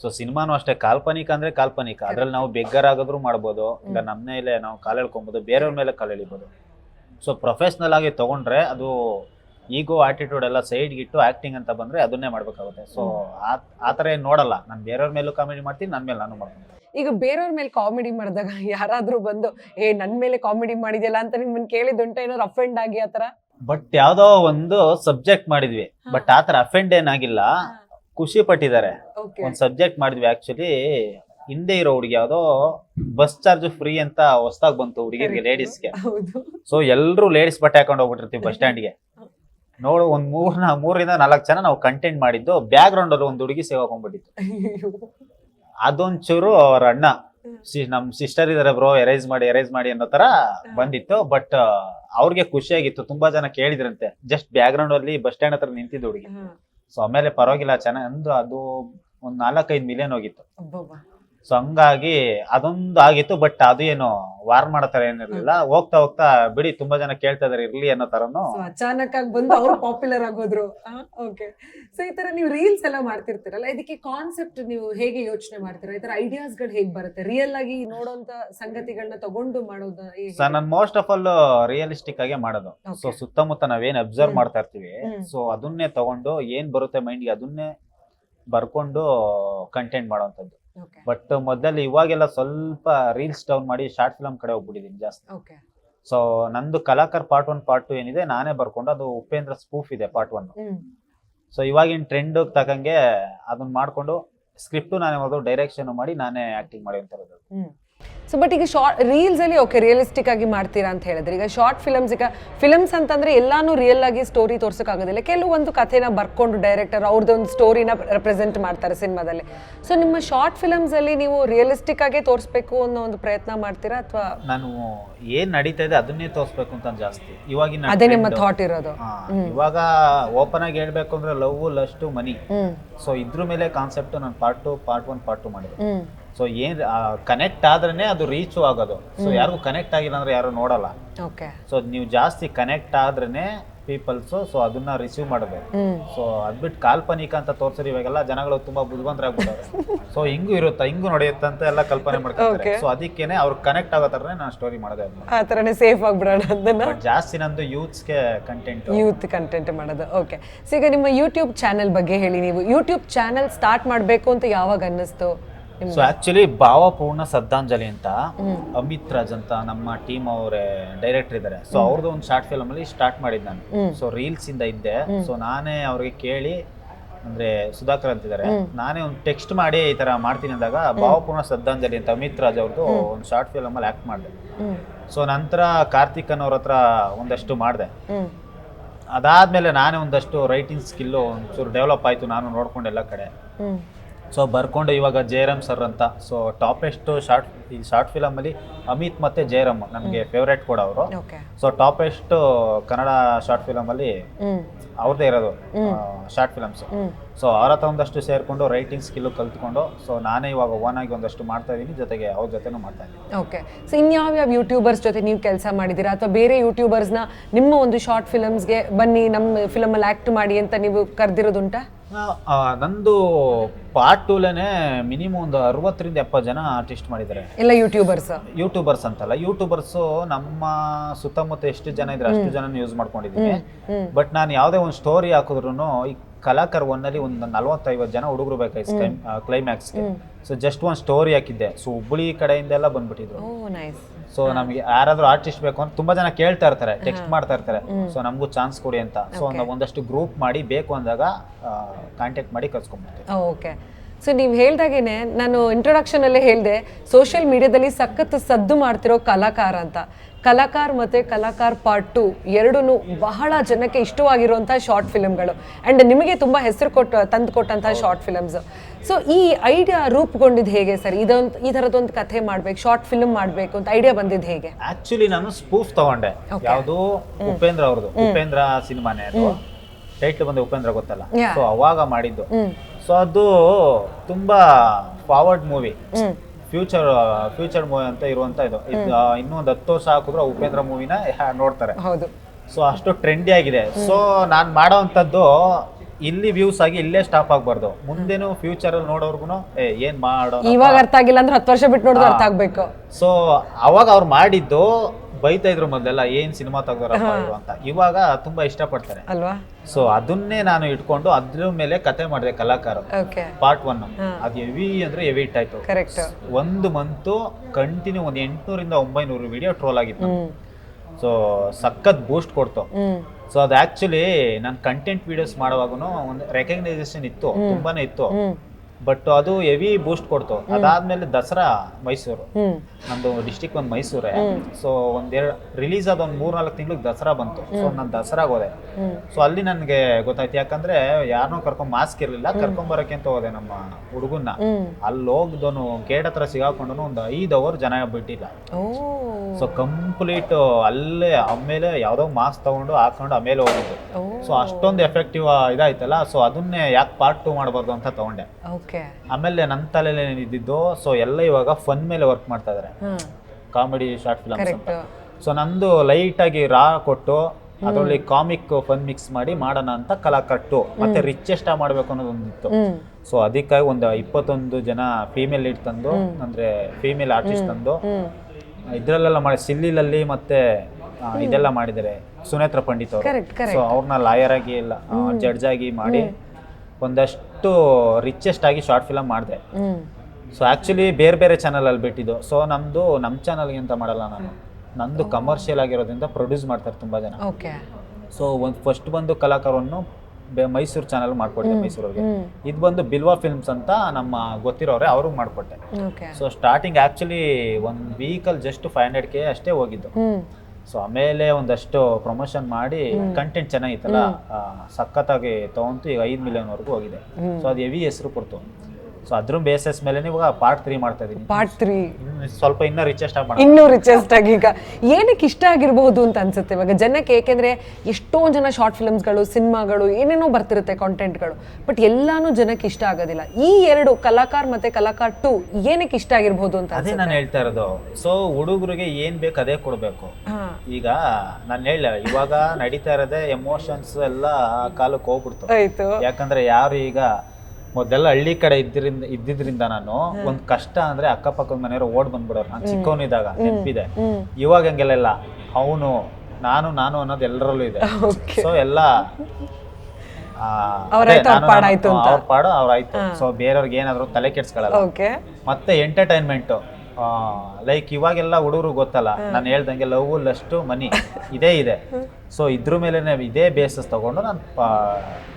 ಸೊ ಸಿನಿಮಾನು ಅಷ್ಟೇ. ಕಾಲ್ಪನಿಕ ಅಂದ್ರೆ ಕಾಲ್ಪನಿಕ. ಅದ್ರಲ್ಲಿ ನಾವು ಬೆಗ್ಗರ್ ಆಗೋದ್ರು ಮಾಡ್ಬೋದು. ಇಲ್ಲ ನಮ್ಮ ಮೇಲೆ ನಾವು ಕಾಲ್ ಎಳ್ಕೊಬೋದು ಬೇರೆಯವ್ರ ಮೇಲೆ ಕಾಲ್ ಎಳಿಬೋದು ಸೊ ಪ್ರೊಫೆಷ್ನಲ್ ಆಗಿ ತಗೊಂಡ್ರೆ ಅದು ಈಗೋ ಆಟಿಟ್ಯೂಡ್ ಎಲ್ಲ ಸೈಡ್ ಇಟ್ಟು ಆಕ್ಟಿಂಗ್ ಅಂತ ಬಂದ್ರೆ ಅದನ್ನೇ ಮಾಡ್ಬೇಕಾಗುತ್ತೆ. ಸೊ ಆ ಥರ ಏನು ನೋಡಲ್ಲ. ನಾನು ಬೇರೆಯವ್ರ ಮೇಲೂ ಕಾಮಿಡಿ ಮಾಡ್ತೀನಿ ನನ್ನ ಮೇಲೆ ನಾನು ಮಾಡ್ತೀನಿ. ಈಗ ಬೇರೆಯವ್ರ ಮೇಲೆ ಕಾಮಿಡಿ ಮಾಡಿದಾಗ ಯಾರಾದ್ರೂ ಬಂದು ಏ ನನ್ ಮೇಲೆ ಕಾಮಿಡಿ ಮಾಡಿದೆಯಲ್ಲ ಅಂತ ನಿಮ್ಮನ್ನ ಕೇಳಿದುಂಟ ಏನಾದ್ರು ಅಫೆಂಡ್ ಆಗಿ ಆತರ ಬಟ್ ಯಾವುದೋ ಒಂದು ಸಬ್ಜೆಕ್ಟ್ ಮಾಡಿದ್ವಿ. ಬಟ್ ಆ ಥರ ಅಫೆಂಡ್ ಏನಾಗಿಲ್ಲ. ಖುಷಿ ಪಟ್ಟಿದ್ದಾರೆ. ಒಂದು ಸಬ್ಜೆಕ್ಟ್ ಮಾಡಿದ್ವಿ ಆಕ್ಚುಲಿ ಹಿಂದೆ ಇರೋ ಹುಡುಗಿ ಯಾವುದೋ ಬಸ್ ಚಾರ್ಜ್ ಫ್ರೀ ಅಂತ ಹೊಸ್ದಾಗ್ ಬಂತು ಹುಡುಗಿರಿಗೆ ಲೇಡೀಸ್ಗೆ ಸೊ ಎಲ್ಲರೂ ಲೇಡೀಸ್ ಬಟ್ಟೆ ಹಾಕೊಂಡು ಹೋಗ್ಬಿಟ್ಟಿರ್ತೀವಿ ಬಸ್ ಸ್ಟ್ಯಾಂಡ್ಗೆ ನೋಡು ಒಂದ್ ಮೂರ್ ನಾ ಮೂರಿಂದ ನಾಲ್ಕು ಜನ ನಾವು ಕಂಟೆಂಟ್ ಮಾಡಿದ್ದು ಬ್ಯಾಕ್ ಗ್ರೌಂಡ್ ಅಲ್ಲಿ ಒಂದ್ ಹುಡುಗಿ ಸೇವ್ ಹಾಕೊಂಡ್ಬಿಟ್ಟಿತ್ತು ಅದೊಂಚೂರು ಅವ್ರ ಅಣ್ಣ. ಸಿ- ನಮ್ ಸಿಸ್ಟರ್ ಇದಾರೆ ಬ್ರೋ ಎರೇಸ್ ಮಾಡಿ ಎರೇಸ್ ಮಾಡಿ ಅನ್ನೋ ತರ ಬಂದಿತ್ತು. ಬಟ್ ಅವ್ರಿಗೆ ಖುಷಿಯಾಗಿತ್ತು. ತುಂಬಾ ಜನ ಕೇಳಿದ್ರಂತೆ. ಜಸ್ಟ್ ಬ್ಯಾಕ್ ಗ್ರೌಂಡ್ ಅಲ್ಲಿ ಬಸ್ ಸ್ಟ್ಯಾಂಡ್ ಹತ್ರ ನಿಂತಿದ್ದು ಹುಡುಗಿ. ಸೊ ಆಮೇಲೆ ಪರವಾಗಿಲ್ಲ ಚೆನ್ನಾಗಿ ಅಂದು ಅದು ಒಂದ್ ನಾಲ್ಕೈದು ಮಿಲಿಯನ್ ಹೋಗಿತ್ತು. ಅಬ್ಬಬ್ಬಾ. ಸೊ ಹಂಗಾಗಿ ಅದೊಂದು ಆಗಿತ್ತು ಬಟ್ ಅದು ಏನು ವಾರ್ ಮಾಡೋ ತರ ಏನಿರ್ಲಿಲ್ಲ ಹೋಗ್ತಾ ಹೋಗ್ತಾ ಬಿಡಿ ತುಂಬಾ ಜನ ಕೇಳ್ತಾ ಇದಾರೆ ಇರ್ಲಿ ಅನ್ನೋ ತರನು ಅಚಾನಕ್ ಆಗಿ ಬಂದು ಅವ್ರು ಪಾಪ್ಯುಲರ್ ಆಗೋದ್ರು. ಓಕೆ ಸೊ ಈ ತರ ನೀವು ರೀಲ್ಸ್ ಎಲ್ಲ ಮಾಡ್ತಿರ್ತೀರಲ್ಲ ಇದಕ್ಕೆ ಕಾನ್ಸೆಪ್ಟ್ ನೀವು ಹೇಗೆ ಯೋಚನೆ ಮಾಡ್ತೀರಾ? ಈ ತರ ಐಡಿಯಾಸ್ಗಳು ಹೇಗೆ ಬರುತ್ತೆ? ರಿಯಲ್ ಆಗಿ ನೋಡೋಂತ ಸಂಗತಿಗಳನ್ನ ತಗೊಂಡು ಮಾಡೋದು ಸರ್ ನಾನು ಮೋಸ್ಟ್ ಆಫ್ ಆಲ್ ರಿಯಲಿಸ್ಟಿಕ್ ಆಗೇ ಮಾಡೋದು. ಸೊ. ಸುತ್ತಮುತ್ತ ನಾವೇನ್ ಅಬ್ಸರ್ವ್. ಮಾಡ್ತಾ ಇರ್ತೀವಿ. ಸೊ ಅದನ್ನೇ ತಗೊಂಡು ಏನ್ ಬರುತ್ತೆ ಮೈಂಡ್ಗೆ ಅದನ್ನೇ ಬರ್ಕೊಂಡು ಕಂಟೆಂಟ್ ಮಾಡುವಂಥದ್ದು. ಬಟ್ ಮೊದಲಲ್ಲಿ ಇವಾಗೆಲ್ಲ ಸ್ವಲ್ಪ ರೀಲ್ಸ್ ಡೌನ್ ಮಾಡಿ ಶಾರ್ಟ್ ಫಿಲಮ್ ಕಡೆ ಹೋಗ್ಬಿಟ್ಟಿದ್ದೀನಿ ಜಾಸ್ತಿ. ಸೊ ನಂದು Kalakar part one part two ಏನಿದೆ ನಾನೇ ಬರ್ಕೊಂಡು ಅದು ಉಪೇಂದ್ರ ಸ್ಪೂಫ್ ಇದೆ ಪಾರ್ಟ್ ಒನ್ ಸೊ ಇವಾಗಿನ ಟ್ರೆಂಡ್ ತಕ್ಕಂಗೆ ಅದನ್ನ ಮಾಡ್ಕೊಂಡು ಸ್ಕ್ರಿಪ್ಟು ನಾನೇ ಓದೋ ಡೈರೆಕ್ಷನ್ ಮಾಡಿ ನಾನೇ ಆಕ್ಟಿಂಗ್ ಮಾಡಿ ಅಂತ ಸೊ ಬಟ್ ಈಗ ಶಾರ್ಟ್ ರೀಲ್ಸ್ ಅಲ್ಲಿ ಓಕೆ ರಿಯಲಿಸ್ಟಿಕ್ ಆಗಿ ಮಾಡ್ತೀರಾ ಅಂತ ಹೇಳಿದ್ರೆ ಈಗ ಶಾರ್ಟ್ ಫಿಲಮ್ಸ್ ಈಗ ಫಿಲಮ್ಸ್ ಅಂತಂದ್ರೆ ಎಲ್ಲಾನು ರಿಯಲ್ ಆಗಿ ಸ್ಟೋರಿ ತೋರ್ಸೋಕ್ಕಾಗೋದಿಲ್ಲ ಕೆಲವೊಂದು ಕಥೆನ ಬರ್ಕೊಂಡು ಡೈರೆಕ್ಟರ್ ಅವ್ರದ್ದೊಂದು ಸ್ಟೋರಿನ ರೆಪ್ರೆಸೆಂಟ್ ಮಾಡ್ತಾರೆ ಸಿನಿಮಾದಲ್ಲಿ. ಸೊ ನಿಮ್ಮ ಶಾರ್ಟ್ ಫಿಲಮ್ಸ್ ಅಲ್ಲಿ ನೀವು ರಿಯಲಿಸ್ಟಿಕ್ ಆಗೇ ತೋರಿಸ್ಬೇಕು ಅನ್ನೋ ಒಂದು ಪ್ರಯತ್ನ ಮಾಡ್ತೀರಾ ಅಥವಾ? ನಾನು ಏನ್ ನಡೀತಾ ಇದೆ ಅದನ್ನೇ ತೋರಿಸಬೇಕು ಅಂತ ಜಾಸ್ತಿ. ಇವಾಗಿನ ಅದೇ ನಿಮ್ಮ ಥಾಟ್ ಇರೋದು. ಇವಾಗ ಓಪನ್ ಆಗಿ ಹೇಳ್ಬೇಕು ಅಂದ್ರೆ ಲವ್ ಲಸ್ಟ್ ಮನಿ. ಸೊ ಇದ್ರ ಮೇಲೆ ಕಾನ್ಸೆಪ್ಟ್ ನಾನು part two part one part two ಮಾಡಿದೆ ಸೊ ಏನ್ ಕನೆಕ್ಟ್ ಆದ್ರೇನೆ ಅದು ರೀಚ್ ಆಗೋದು. ಸೊ ಯಾರಿಗೂ ಕನೆಕ್ಟ್ ಆಗಿಲ್ಲ ಅಂದ್ರೆ ಯಾರು ನೋಡಲ್ಲ. ಓಕೆ ಸೊ ನೀವು ಜಾಸ್ತಿ ಕನೆಕ್ಟ್ ಆದ್ರೇನೆ ಪೀಪಲ್ಸ್ ಸೊ ಅದನ್ನ ರಿಸೀವ್ ಮಾಡಬೇಕು. ಸೊ ಅದ್ಬಿಟ್ಟು ಕಾಲ್ಪನಿಕ ಅಂತ ತೋರ್ಸರಿ ಇವಾಗೆಲ್ಲ ಜನಗಳು ತುಂಬಾ ಬುದ್ಧಿವಂತರಾಗ್ಬಿಟ್ಟವ್ರೆ. ಸೊ ಹಿಂಗೂ ಇರುತ್ತಾ? ಹಿಂಗೂ ನಡೆಯುತ್ತೆ ಅಂತ ಎಲ್ಲ ಕಲ್ಪನೆ ಮಾಡ್ಕೊಂಡ್ರೆ. ಸೊ ಅದಕ್ಕೇನೆ ಅವ್ರು ಕನೆಕ್ಟ್ ಆಗೋ ತರನೇ ನಾನು ಸ್ಟೋರಿ ಮಾಡಿದೆ ಆ ತರನೇ ಸೇಫ್ ಆಗ್ಬಿಡೋಣ ಅದನ್ನ. ಬಟ್ ಜಾಸ್ತಿ ನಂದು ಯೂತ್ಸ್ಗೆ ಕಂಟೆಂಟ್ ಯೂತ್ ಕಂಟೆಂಟ್ ಮಾಡೋದು. ಓಕೆ ಸೊ ಈಗ ನಿಮ್ಮ ಯೂಟ್ಯೂಬ್ ಚಾನೆಲ್ ಬಗ್ಗೆ ಹೇಳಿ ನೀವು. ಯೂಟ್ಯೂಬ್ ಚಾನೆಲ್ ಸ್ಟಾರ್ಟ್ ಮಾಡಬೇಕು ಅಂತ ಯಾವಾಗ ಅನ್ನಿಸ್ತು? ಸೊ ಆಕ್ಚುಲಿ ಭಾವಪೂರ್ಣ ಶ್ರದ್ಧಾಂಜಲಿ ಅಂತ ಅಮಿತ್ ರಾಜ್ ಅಂತ ನಮ್ಮ ಟೀಮ್ ಅವರೇ ಡೈರೆಕ್ಟರ್ ಇದ್ದಾರೆ. ಸೊ ಅವ್ರದ್ದು ಒಂದು ಶಾರ್ಟ್ ಫಿಲಮ್ ಅಲ್ಲಿ ಸ್ಟಾರ್ಟ್ ಮಾಡಿದ್ ನಾನು. ಸೊ ರೀಲ್ಸ್ ಇಂದ ಇದ್ದೆ. ಸೊ ನಾನೇ ಅವ್ರಿಗೆ ಕೇಳಿ ಅಂದ್ರೆ ಸುಧಾಕರ್ ಅಂತಿದ್ದಾರೆ. ನಾನೇ ಒಂದು ಟೆಕ್ಸ್ಟ್ ಮಾಡಿ ಈ ತರ ಮಾಡ್ತೀನಿ ಅಂದಾಗ ಭಾವಪೂರ್ಣ ಶ್ರದ್ಧಾಂಜಲಿ ಅಂತ ಅಮಿತ್ ರಾಜ್ ಅವ್ರದ್ದು ಒಂದು ಶಾರ್ಟ್ ಫಿಲಮ್ ಅಲ್ಲಿ ಆಕ್ಟ್ ಮಾಡಿದೆ. ಸೊ ನಂತರ ಕಾರ್ತಿಕ್ ಅನ್ನೋರ ಹತ್ರ ಒಂದಷ್ಟು ಮಾಡಿದೆ. ಅದಾದ್ಮೇಲೆ ನಾನೇ ಒಂದಷ್ಟು ರೈಟಿಂಗ್ ಸ್ಕಿಲ್ಲು ಒಂಚೂರು ಡೆವಲಪ್ ಆಯ್ತು. ನಾನು ನೋಡ್ಕೊಂಡು ಎಲ್ಲ ಕಡೆ. ಸೊ ಬರ್ಕೊಂಡು ಇವಾಗ ಜಯರಾಮ್ ಸರ್ ಅಂತ. ಸೊ ಟಾಪೆಸ್ಟ್ ಶಾರ್ಟ್ ಈ ಶಾರ್ಟ್ ಫಿಲಮಲ್ಲಿ ಅಮಿತ್ ಮತ್ತೆ ಜಯರಾಮ್ ನಮಗೆ ಫೇವ್ರೇಟ್ ಕೂಡ ಅವರು. Okay so topest Kannada short ಫಿಲಮಲ್ಲಿ ಅವ್ರದ್ದೇ ಇರೋದು ಶಾರ್ಟ್ ಫಿಲಮ್ಸ್ ಸೊ ಅವರ ಹತ್ರ ಒಂದಷ್ಟು ಸೇರ್ಕೊಂಡು ರೈಟಿಂಗ್ ಸ್ಕಿಲ್ ಕಲ್ತ್ಕೊಂಡು ಸೊ ನಾನೇ ಇವಾಗ ಓನ್ ಆಗಿ ಒಂದಷ್ಟು ಮಾಡ್ತಾ ಇದ್ದೀನಿ ಜೊತೆಗೆ ಅವ್ರ ಜೊತೆನೂ ಮಾಡ್ತಾ ಇದ್ದೀನಿ ಓಕೆ ಸೊ ಇನ್ಯಾವ್ಯಾವ ಯೂಟ್ಯೂಬರ್ಸ್ ಜೊತೆ ನೀವು ಕೆಲಸ ಮಾಡಿದ್ದೀರಾ? ಅಥವಾ ಬೇರೆ ಯೂಟ್ಯೂಬರ್ಸ್ನ ನಿಮ್ಮ ಒಂದು ಶಾರ್ಟ್ ಫಿಲಮ್ಸ್ಗೆ ಬನ್ನಿ ನಮ್ಮ ಫಿಲಮಲ್ಲಿ ಆ್ಯಕ್ಟ್ ಮಾಡಿ ಅಂತ ನೀವು ಕರೆದಿರೋದುಂಟಾ? ನಂದು ಪಾರ್ಟ್ ಟೂಲೇನೆ ಮಿನಿಮಮ್ ಒಂದು ಅರವತ್ತರಿಂದ ಎಪ್ಪತ್ತು ಜನ ಆರ್ಟಿಸ್ಟ್ ಮಾಡಿದ್ದಾರೆ. ಎಲ್ಲ ಯೂಟ್ಯೂಬರ್ಸ್ ಯೂಟ್ಯೂಬರ್ಸ್ ಅಂತಲ್ಲ ಯೂಟ್ಯೂಬರ್ಸ್ ನಮ್ಮ ಸುತ್ತಮುತ್ತ ಎಷ್ಟು ಜನ ಇದ್ರೆ ಅಷ್ಟು ಜನ ಯೂಸ್ ಮಾಡ್ಕೊಂಡಿದ್ದೀನಿ. ಬಟ್ ನಾನು ಯಾವುದೇ ಒಂದು ಸ್ಟೋರಿ ಹಾಕಿದ್ರು ಈ ಕಲಾಕರ್ ಒನ್ನಲ್ಲಿ ಒಂದು ನಲ್ವತ್ತೈವತ್ತು ಜನ ಹುಡುಗರು ಬೇಕಾಯ್ತು ಕ್ಲೈಮ್ಯಾಕ್ಸ್ಗೆ ಸೊ ಜಸ್ಟ್ ಒಂದು ಸ್ಟೋರಿ ಹಾಕಿದ್ದೆ. ಸೊ ಹುಬ್ಬಳ್ಳಿ ಕಡೆಯಿಂದ ಎಲ್ಲ ಬಂದ್ಬಿಟ್ಟಿದ್ರು ಸೊ ನಮಗೆ ಯಾರಾದ್ರೂ ಆರ್ಟಿಸ್ಟ್ ಬೇಕು ಅಂತ ತುಂಬಾ ಜನ ಕೇಳ್ತಾ ಇರ್ತಾರೆ ಟೆಕ್ಸ್ಟ್ ಮಾಡ್ತಾ ಇರ್ತಾರೆ. ಸೊ ನಮಗೂ ಚಾನ್ಸ್ ಕೊಡಿ ಅಂತ. ಸೊ ಒಂದಷ್ಟು ಗ್ರೂಪ್ ಮಾಡಿ ಬೇಕು ಅಂದಾಗ ಕಾಂಟ್ಯಾಕ್ಟ್ ಮಾಡಿ ಕರ್ಸ್ಕೊಂಡ್ಬಿಡ್ತೀವಿ. ಓಕೆ ಸೊ ನೀವು ಹೇಳ್ದಾಗೇನೆ ನಾನು ಇಂಟ್ರೊಡಕ್ಷನ್ ಅಲ್ಲೇ ಹೇಳಿದೆ ಸೋಷಿಯಲ್ ಮೀಡಿಯಾದಲ್ಲಿ ಸಖತ್ ಸದ್ದು ಮಾಡ್ತಿರೋ ಕಲಾಕಾರ ಅಂತ. ಕಲಾಕಾರ್ ಮತ್ತೆ ಕಲಾಕಾರ್ ಪಾರ್ಟ್ ಟು ಎರಡೂ ಬಹಳ ಜನಕ್ಕೆ ಇಷ್ಟವಾಗಿರುವಂತಹ ಶಾರ್ಟ್ ಫಿಲಮ್ಗಳು ಆ್ಯಂಡ್ ನಿಮಗೆ ತುಂಬಾ ಹೆಸರು ಕೊಟ್ಟು ತಂದು ಕೊಟ್ಟಂಥ ಶಾರ್ಟ್ ಫಿಲಮ್ಸ್ ಸೊ ಈ ಐಡಿಯಾ ರೂಪುಗೊಂಡಿದ್ದು ಹೇಗೆ ಸರ್? ಇದೊಂದು ಈ ಥರದೊಂದು ಕಥೆ ಮಾಡ್ಬೇಕು ಶಾರ್ಟ್ ಫಿಲ್ಮ್ ಮಾಡಬೇಕು ಅಂತ ಐಡಿಯಾ ಬಂದಿದ್ದು ಹೇಗೆ? ಆಕ್ಚುಲಿ ನಾನು ಸ್ಪೂಫ್ ತಗೊಂಡೆ. ಯಾವುದು? ಉಪೇಂದ್ರ ಅವ್ರದ್ದು ಉಪೇಂದ್ರ ಸಿನಿಮಾನೇ ಅದು. ಟೈಟ್ಲ್ ಬಂದು ಉಪೇಂದ್ರ ಗೊತ್ತಲ್ಲ. ಸೊ ಅವಾಗ ಮಾಡಿದ್ದು. ಸೊ ಅದು ತುಂಬಾ forward movie future future movie ಅಂತ ಇರುವಂತ ಇದು. ಇನ್ನೊಂದು ಇನ್ನೂ ಒಂದು ಹತ್ತು ವರ್ಷ ಹಾಕಿದ್ರೆ ಉಪೇಂದ್ರ ಮೂವಿನ ನೋಡ್ತಾರೆ. ಹೌದು. ಸೊ ಅಷ್ಟು ಟ್ರೆಂಡಿ ಆಗಿದೆ. ಸೊ ನಾನು ಮಾಡೋವಂಥದ್ದು ಇಲ್ಲಿ ವ್ಯೂಸ್ ಆಗಿ ಇಲ್ಲೇ ಸ್ಟಾಪ್ ಆಗ್ಬಾರ್ದು. ಮುಂದೇನು ಫ್ಯೂಚರ್ ಅಲ್ಲಿ ನೋಡೋರ್ಗು ಏ ಏನ್ ಮಾಡೋ ಇವಾಗ ಅರ್ಥ ಆಗಿಲ್ಲ ಅಂದ್ರೆ ಹತ್ತು ವರ್ಷ ಬಿಟ್ಟು ನೋಡಿದ್ರೆ ಅರ್ಥ ಆಗ್ಬೇಕು. ಸೊ ಅವಾಗ ಅವ್ರು ಮಾಡಿದ್ದು ಬೈತಾ ಇದ್ರು ಮೊದಲೆಲ್ಲ ಏನ್ ಸಿನಿಮಾ ತೆಗ್ದಾರಪ್ಪ ಇವ್ರು ಅಂತ. ಇವಾಗ ತುಂಬಾ ಇಷ್ಟಪಡ್ತಾರೆ. ಅಲ್ವಾ? ಸೊ ಅದನ್ನೇ ನಾನು ಇಟ್ಕೊಂಡು ಅದ್ರ ಮೇಲೆ ಕತೆ ಮಾಡಿದೆ ಕಲಾಕಾರ ಓಕೆ ಪಾರ್ಟ್ ಒನ್ ಅದು ಹೆವಿ ಅಂದ್ರೆ ಹೆವಿ ಇಟ್ ಆಯ್ತು. ಕರೆಕ್ಟ್ ಒಂದು ಮಂತು ಕಂಟಿನ್ಯೂ ಒಂದ್ ಎಂಟುನೂರಿಂದ ಒಂಬೈನೂರು ವಿಡಿಯೋ ಟ್ರೋಲ್ ಆಗಿತ್ತು ಸೊ ಸಖತ್ ಬೂಸ್ಟ್ ಕೊಡ್ತು. ಸೊ ಅದು ಆಕ್ಚುಲಿ ನಾನು ಕಂಟೆಂಟ್ ವಿಡಿಯೋಸ್ ಮಾಡುವಾಗ ಒಂದು ರೆಕಗ್ನೈಸೇಷನ್ ಇತ್ತು. ತುಂಬಾನೇ ಇತ್ತು. ಬಟ್ ಅದು ಹೆವಿ ಬೂಸ್ಟ್ ಕೊಡ್ತು. ಅದಾದ್ಮೇಲೆ ದಸರಾ ಮೈಸೂರು. ನಂದು ಡಿಸ್ಟಿಕ್ ಒಂದು ಮೈಸೂರೇ. ಸೊ ಒಂದೆರಡು ರಿಲೀಸ್ ಆದ ಒಂದು ಮೂರ್ ನಾಲ್ಕು ತಿಂಗಳಿಗೆ ದಸರಾ ಬಂತು. ಸೊ ನಾನು ದಸರಾಗೆ ಹೋದೆ. ಸೊ ಅಲ್ಲಿ ನನಗೆ ಗೊತ್ತಾಯ್ತು. ಯಾಕಂದ್ರೆ ಯಾರನ್ನೂ ಕರ್ಕೊಂಡ್ ಮಾಸ್ಕ್ ಇರಲಿಲ್ಲ. ಕರ್ಕೊಂಡ್ ಬರಕ್ಕೆ ಅಂತ ಹೋದೆ ನಮ್ಮ ಹುಡುಗನ್ನ. ಅಲ್ಲಿ ಹೋಗ್ದೋನು ಗೇಟ್ ಹತ್ರ ಸಿಗಾಕೊಂಡು ಒಂದು ಐದು ಅವರ್ ಜನ ಬಿಟ್ಟಿಲ್ಲ ಸೊ ಕಂಪ್ಲೀಟ್ ಅಲ್ಲೇ ಆಮೇಲೆ ಯಾವ್ದೋ ಮಾಸ್ಕ್ ತಗೊಂಡು ಹಾಕೊಂಡು ಆಮೇಲೆ ಹೋಗಿದ್ದು. ಸೊ ಅಷ್ಟೊಂದು ಎಫೆಕ್ಟಿವ್ ಇದಾಯ್ತಲ್ಲ. ಸೊ ಅದನ್ನೇ ಯಾಕೆ ಪಾರ್ಟ್ ಟು ಮಾಡಬಾರ್ದು ಅಂತ ತಗೊಂಡೆ. ಓಕೆ. ಆಮೇಲೆ ನನ್ನ ತಲೆಯಲ್ಲಿ ಏನಿದ್ದು ಸೊ ಎಲ್ಲ ಇವಾಗ ಫನ್ ಮೇಲೆ ವರ್ಕ್ ಮಾಡ್ತಾ ಇದಾರೆ. ಕಾಮಿಡಿ ಶಾರ್ಟ್ ಫಿಲ್ಮ್ಸ್ ಅಂತ. ಸೊ ನಂದು ಲೈಟ್ ಆಗಿ ರಾ ಕೊಟ್ಟು ಅದರಲ್ಲಿ ಕಾಮಿಕ್ ಫನ್ ಮಿಕ್ಸ್ ಮಾಡಿ ಮಾಡೋಣ ಅಂತ ಕಲಾ ಕಟ್ಟು ಮತ್ತೆ ರಿಚೆಸ್ಟ್ ಮಾಡ್ಬೇಕು ಅನ್ನೋದೊಂದಿತ್ತು ಇತ್ತು ಸೊ ಅದಕ್ಕಾಗಿ ಒಂದು ಇಪ್ಪತ್ತೊಂದು ಜನ ಫೀಮೇಲ್ ಲೀಡ್ ತಂದು ಅಂದ್ರೆ ಫೀಮೇಲ್ ಆರ್ಟಿಸ್ಟ್ ತಂದು ಇದ್ರಲ್ಲೆಲ್ಲ ಮಾಡಿ ಸಿಲ್ಲಿಲಲ್ಲಿ ಮತ್ತೆ ಇದೆಲ್ಲ ಮಾಡಿದ್ದಾರೆ ಸುನೇತ್ರ ಪಂಡಿತ್ ಅವರು. ಸೊ ಅವ್ರನ್ನ ಲಾಯರ್ ಆಗಿ ಎಲ್ಲ ಜಡ್ಜ್ ಆಗಿ ಮಾಡಿ. ಒಂದಷ್ಟು ರಿಚೆಸ್ಟ್ ಆಗಿ ಶಾರ್ಟ್ ಫಿಲಮ್ ಮಾಡಿದೆ. ಸೊ ಆ್ಯಕ್ಚುಲಿ ಬೇರೆ ಬೇರೆ ಚಾನಲಲ್ಲಿ ಬಿಟ್ಟಿದ್ದು. ಸೊ ನಮ್ಮದು ನಮ್ಮ ಚಾನಲ್ಗೆ ಅಂತ ಮಾಡಲ್ಲ ನಾನು. ನಂದು ಕಮರ್ಷಿಯಲ್ ಆಗಿರೋದ್ರಿಂದ ಪ್ರೊಡ್ಯೂಸ್ ಮಾಡ್ತಾರೆ ತುಂಬ ಜನ. ಓಕೆ ಸೊ ಒಂದು ಫಸ್ಟ್ ಬಂದು ಕಲಾಕಾರವನ್ನು ಮೈಸೂರು ಚಾನಲ್ ಮಾಡ್ಕೊಟ್ಟೆ ಮೈಸೂರಿಗೆ ಹ್ಮ್. ಇದು ಬಂದು ಬಿಲ್ವಾ ಫಿಲ್ಮ್ಸ್ ಅಂತ ನಮ್ಮ ಗೊತ್ತಿರೋರೆ ಅವ್ರಿಗೆ ಮಾಡಿಕೊಟ್ಟೆ. ಸೊ ಸ್ಟಾರ್ಟಿಂಗ್ ಆ್ಯಕ್ಚುಲಿ ಒಂದು ವೀಕಲ್ಲಿ ಜಸ್ಟ್ ಫೈವ್ ಹಂಡ್ರೆಡ್ ಕೆ ಅಷ್ಟೇ ಹೋಗಿದ್ದು. ಸೊ ಆಮೇಲೆ ಒಂದಷ್ಟು ಪ್ರಮೋಷನ್ ಮಾಡಿ ಕಂಟೆಂಟ್ ಚೆನ್ನಾಗಿತ್ತಲ್ಲ ಸಖತ್ತಾಗಿ ತಗೊಂತು ಈಗ ಐದು ಮಿಲಿಯನ್ ವರೆಗೂ ಹೋಗಿದೆ. ಸೊ ಅದು ಹೆವಿ ಹೆಸರು ಕೊಡ್ತು. ಸೊ ಅದ್ರ ಬೇಸಸ್ ಮೇಲೆ ಇವಾಗ ಪಾರ್ಟ್ ತ್ರೀ ಮಾಡ್ತಾ ಇದೀನಿ. ಪಾರ್ಟ್ ತ್ರೀ ಸ್ವಲ್ಪ ಇನ್ನೂ ರಿಚೆಸ್ಟ್ ಆಗಿ ಇನ್ನೂ ರಿಚೆಸ್ಟ್ ಆಗಿ ಈಗ ಏನಕ್ಕೆ ಇಷ್ಟ ಆಗಿರಬಹುದು ಅಂತ ಅನ್ಸುತ್ತೆ ಇವಾಗ? ಜನಕ್ಕೆ ಏಕೆಂದ್ರೆ ಎಷ್ಟೋ ಜನ ಶಾರ್ಟ್ ಫಿಲ್ಮ್ಸ್ಗಳು ಸಿನಿಮಾಗಳು ಏನೇನೋ ಬರ್ತಿರುತ್ತೆ ಕಾಂಟೆಂಟ್ಗಳು ಬಟ್ ಎಲ್ಲಾನು ಜನಕ್ಕೆ ಇಷ್ಟ ಆಗೋದಿಲ್ಲ. ಈ ಎರಡು ಕಲಾಕಾರ್ ಮತ್ತೆ ಕಲಾಕಾರ್ ಟು ಏನಕ್ಕೆ ಇಷ್ಟ ಆಗಿರಬಹುದು ಅಂತ ಅದೇ ನಾನು ಹೇಳ್ತಾ ಇರೋದು. ಸೊ ಹುಡುಗರಿಗೆ ಏನ್ ಬೇಕು ಅದೇ ಕೊಡಬೇಕು. ಈಗ ನಾನು ಹೇಳ ಇವಾಗ ನಡೀತಾ ಇರೋದೇ ಎಮೋಷನ್ಸ್ ಎಲ್ಲ ಕಾಲಕ್ಕೆ ಹೋಗ್ಬಿಡ್ತು. ಆಯ್ತು ಯಾಕಂದ್ರೆ ಯಾರು ಈಗ ಮೊದಲೆಲ್ಲ ಹಳ್ಳಿ ಕಡೆ ಇದ್ರಿಂದ ಇದ್ದಿದ್ರಿಂದ ನಾನು ಒಂದ್ ಕಷ್ಟ ಅಂದ್ರೆ ಅಕ್ಕಪಕ್ಕದ ಮನೆಯವರು ಓಡ್ ಬಂದ್ಬಿಡೋರು. ನಾನು ಚಿಕ್ಕವನಿದ್ದಾಗ ನೆನಪಿದೆ. ಇವಾಗ ಹಂಗೆಲ್ಲ ಅವನು ನಾನು ನಾನು ಅನ್ನೋದು ಎಲ್ಲರಲ್ಲೂ ಇದೆ. ಸೊ ಎಲ್ಲ ಅವ್ರ ಪಾಡು ಅವ್ರಾಯ್ತು ಸೊ ಬೇರೆಯವ್ರಿಗೆ ಏನಾದ್ರು ತಲೆ ಕೆಡ್ಸ್ಕೊಳ್ಳಲ್ಲ. ಮತ್ತೆ ಎಂಟರ್ಟೈನ್ಮೆಂಟ್ ಲೈಕ್ ಇವಾಗೆಲ್ಲ ಹುಡುಗರು ಗೊತ್ತಲ್ಲ ನಾನು ಹೇಳ್ದಂಗೆ ಲವ್ ಲಸ್ಟು ಮನಿ ಇದೇ ಇದೆ. ಸೊ ಇದ್ರ ಮೇಲೆ ಇದೇ ಬೇಸಸ್ ತಗೊಂಡು ನಾನು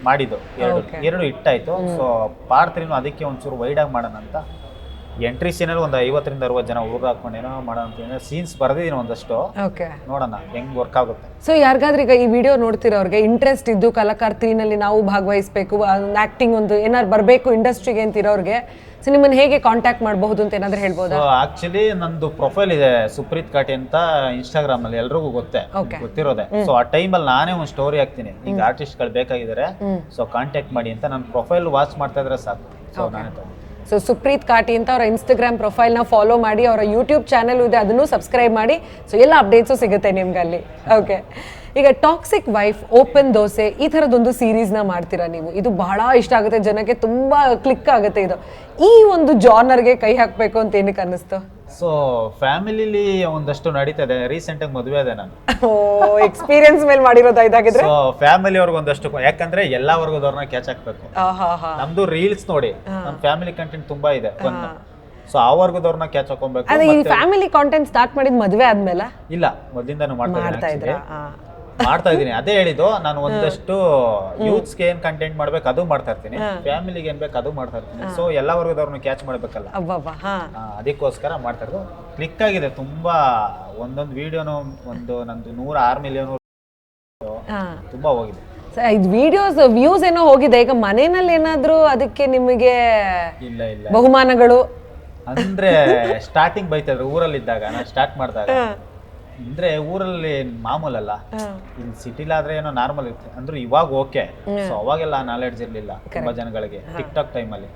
ಮಾಡಿದ್ದು. ಎರಡು. ಎರಡು ಹಿಟ್ಟಾಯ್ತು ಸೊ ಪಾರ್ಟ್ರಿನೂ ಅದಕ್ಕೆ ಒಂಚೂರು ವೈಡ್ ಆಗಿ ಮಾಡೋಣ ಅಂತ ಎಂಟ್ರಿ ಸೀನಲ್ಲಿ ಒಂದು ಐವತ್ತರಿಂದ ಅರವತ್ತು ಜನ ಹುಡುಗರು ಹಾಕೊಂಡು ಏನೋ ಮಾಡೋಣ ಸೀನ್ಸ್ ಬರೆದಿದ್ದೀನಿ ಒಂದಷ್ಟು. ಓಕೆ ನೋಡೋಣ ಹೆಂಗ್ ವರ್ಕ್ ಆಗುತ್ತೆ. ಸೊ ಯಾರಿಗಾದ್ರೂ ಈಗ ಈ ವಿಡಿಯೋ ನೋಡ್ತಿರೋರಿಗೆ ಇಂಟ್ರೆಸ್ಟ್ ಇದ್ದು ಕಲಾಕಾರ್ ತ್ರೀನಲ್ಲಿ ನಾವು ಭಾಗವಹಿಸಬೇಕು ಆಕ್ಟಿಂಗ್ ಒಂದು ಏನಾದ್ರು ಬರಬೇಕು ಇಂಡಸ್ಟ್ರಿಗೆ ಅಂತಿರೋರಿಗೆ ಸೊ ನಿಮ್ಮನ್ನ ಹೇಗೆ ಕಾಂಟ್ಯಾಕ್ಟ್ ಮಾಡಬಹುದು ಅಂತ ಏನಾದ್ರು ಹೇಳ್ಬೋದು? ಆಕ್ಚುಲಿ ನಂದು ಪ್ರೊಫೈಲ್ ಇದೆ ಸುಪ್ರೀತ್ ಕಾಟಿ ಅಂತ ಇನ್ಸ್ಟಾಗ್ರಾಮ್ ಅಲ್ಲಿ ಎಲ್ರಿಗೂ ಗೊತ್ತೇ. ಗೊತ್ತಿರೋದೆ. ಸೊ ಆ ಟೈಮಲ್ಲಿ ನಾನೇ ಒಂದು ಸ್ಟೋರಿ ಹಾಕ್ತೀನಿ. ಈಗ ಆರ್ಟಿಸ್ಟ್ಗಳು ಬೇಕಾಗಿದ್ದಾರೆ ಹ್ಮ್. ಸೊ ಕಾಂಟ್ಯಾಕ್ಟ್ ಮಾಡಿ ಅಂತ ನನ್ನ ಪ್ರೊಫೈಲ್ ವಾಚ್ ಮಾಡ್ತಾ ಇದ್ರೆ ಸಾಕು. ಸೊ ನಾನೇ. ಸೊ ಸುಪ್ರೀತ್ ಕಾಟಿ ಅಂತ ಅವರ ಇನ್ಸ್ಟಾಗ್ರಾಮ್ ಪ್ರೊಫೈಲ್ನ ಫಾಲೋ ಮಾಡಿ ಅವರ ಯೂಟ್ಯೂಬ್ ಚಾನೆಲ್ ಇದೆ, ಅದನ್ನು ಸಬ್ಸ್ಕ್ರೈಬ್ ಮಾಡಿ. ಸೊ ಎಲ್ಲ ಅಪ್ಡೇಟ್ಸು ಸಿಗುತ್ತೆ ನಿಮ್ಗೆ ಅಲ್ಲಿ ಓಕೆ ಈಗ ಟಾಕ್ಸಿಕ್ ವೈಫ್ ಓಪನ್ ದೋಸೆ ಈ ಥರದೊಂದು ಸೀರೀಸ್ನ ಮಾಡ್ತೀರಾ ನೀವು? ಇದು ಬಹಳ ಇಷ್ಟ ಆಗುತ್ತೆ, ಜನಕ್ಕೆ ತುಂಬ ಕ್ಲಿಕ್ ಆಗುತ್ತೆ ಇದು. ಈ ಒಂದು ಜಾನರ್ಗೆ ಕೈ ಹಾಕಬೇಕು ಅಂತ ಏನಕ್ಕೆ ಅನ್ನಿಸ್ತು? ಸೊ ಫ್ಯಾಮಿಲಿಲಿ ಒಂದಷ್ಟು ನಡೀತದೆ. ರೀಸೆಂಟಾಗಿ ಮದುವೆ ಇದೆ ನಾನು. ಓ ಎಕ್ಸ್ಪೀರಿಯನ್ಸ್ ಮೇಲೆ ಮಾಡಿರೋದು ಇದಾಗಿದ್ರೆ? ಸೊ ಫ್ಯಾಮಿಲಿ ಅವ್ರಿಗೆ ಒಂದಷ್ಟು ಯಾಕಂದ್ರೆ ಎಲ್ಲಾ ವರ್ಗದವ್ರನ್ನ ಕ್ಯಾಚ್ ಹಾಕ್ಬೇಕು ಹಾ ಹಾ. ನಮ್ದು ರೀಲ್ಸ್ ನೋಡಿ. ನಮ್ ಫ್ಯಾಮಿಲಿ ಕಂಟೆಂಟ್ ತುಂಬಾ ಇದೆ ಸೊ ಆ ವರ್ಗದವ್ರನ್ನ ಕ್ಯಾಚ್ ಹಾಕೊಬೇಕು ಅದೇ ಈ ಫ್ಯಾಮಿಲಿ ಕಾಂಟೆಂಟ್ ಸ್ಟಾರ್ಟ್ ಮಾಡಿದ ಮದುವೆ ಆದ್ಮೇಲೆ? ಇಲ್ಲ ಮೊದಲಿಂದಾನು ಮಾಡ್ತಾ ಮಾಡ್ತಾ ಇದ್ದೀನಿ actually. ಮಾಡ್ತಾ ಇದೀನಿ ಅದೇ ಹೇಳಿದ್ದು ನಾನು ಒಂದಷ್ಟು ಯೂತ್ಸ್ಗೆ ಏನ್ ಕಂಟೆಂಟ್ ಮಾಡ್ಬೇಕು ಅದು ಮಾಡ್ತಾ ಇರ್ತೀನಿ. ಫ್ಯಾಮಿಲಿಗೆ ಏನ್ ಬೇಕು ಅದು ಮಾಡ್ತಾ ಇರ್ತೀನಿ. ಸೊ ಎಲ್ಲ ವರ್ಗದವ್ರನ್ನ ಕ್ಯಾಚ್ ಮಾಡ್ಬೇಕಲ್ಲ. ಅದಕ್ಕೋಸ್ಕರ ಮಾಡ್ತಾ ಇರೋದು. ಕ್ಲಿಕ್ ಆಗಿದೆ ತುಂಬಾ ಒಂದೊಂದು ವಿಡಿಯೋನು ಒಂದು ನಂದು ನೂರ ಆರು ಮಿಲಿಯನ್ ತುಂಬಾ ಹೋಗಿದೆ. ಇದು ವಿಡಿಯೋಸ್ ವ್ಯೂಸ್ ಏನೋ ಹೋಗಿದೆ. ಈಗ ಮನೆಯಲ್ಲಿ ಏನಾದ್ರೂ ಅದಕ್ಕೆ ನಿಮಗೆ ಇಲ್ಲ ಇಲ್ಲ. ಬಹುಮಾನಗಳು? ಅಂದ್ರೆ ಸ್ಟಾರ್ಟಿಂಗ್ ಬೈತಿದ್ರು ಊರಲ್ಲಿದ್ದಾಗ ನಾನು ಸ್ಟಾರ್ಟ್ ಮಾಡಿದಾಗ. ಅಂದ್ರೆ ಊರಲ್ಲಿ ಮಾಮೂಲಲ್ಲ. ಇಲ್ಲಿ ಸಿಟಿಲಾದ್ರೆ ಏನೋ ನಾರ್ಮಲ್ ಇರುತ್ತೆ. ಅಂದ್ರೆ ಇವಾಗ ಓಕೆ ಸೊ ಅವಾಗೆಲ್ಲ ನಾಲೆಡ್ಜ್ ಇರ್ಲಿಲ್ಲ ತುಂಬಾ ಜನಗಳಿಗೆ ಟಿಕ್ ಟಾಕ್ ಟೈಮಲ್ಲಿ.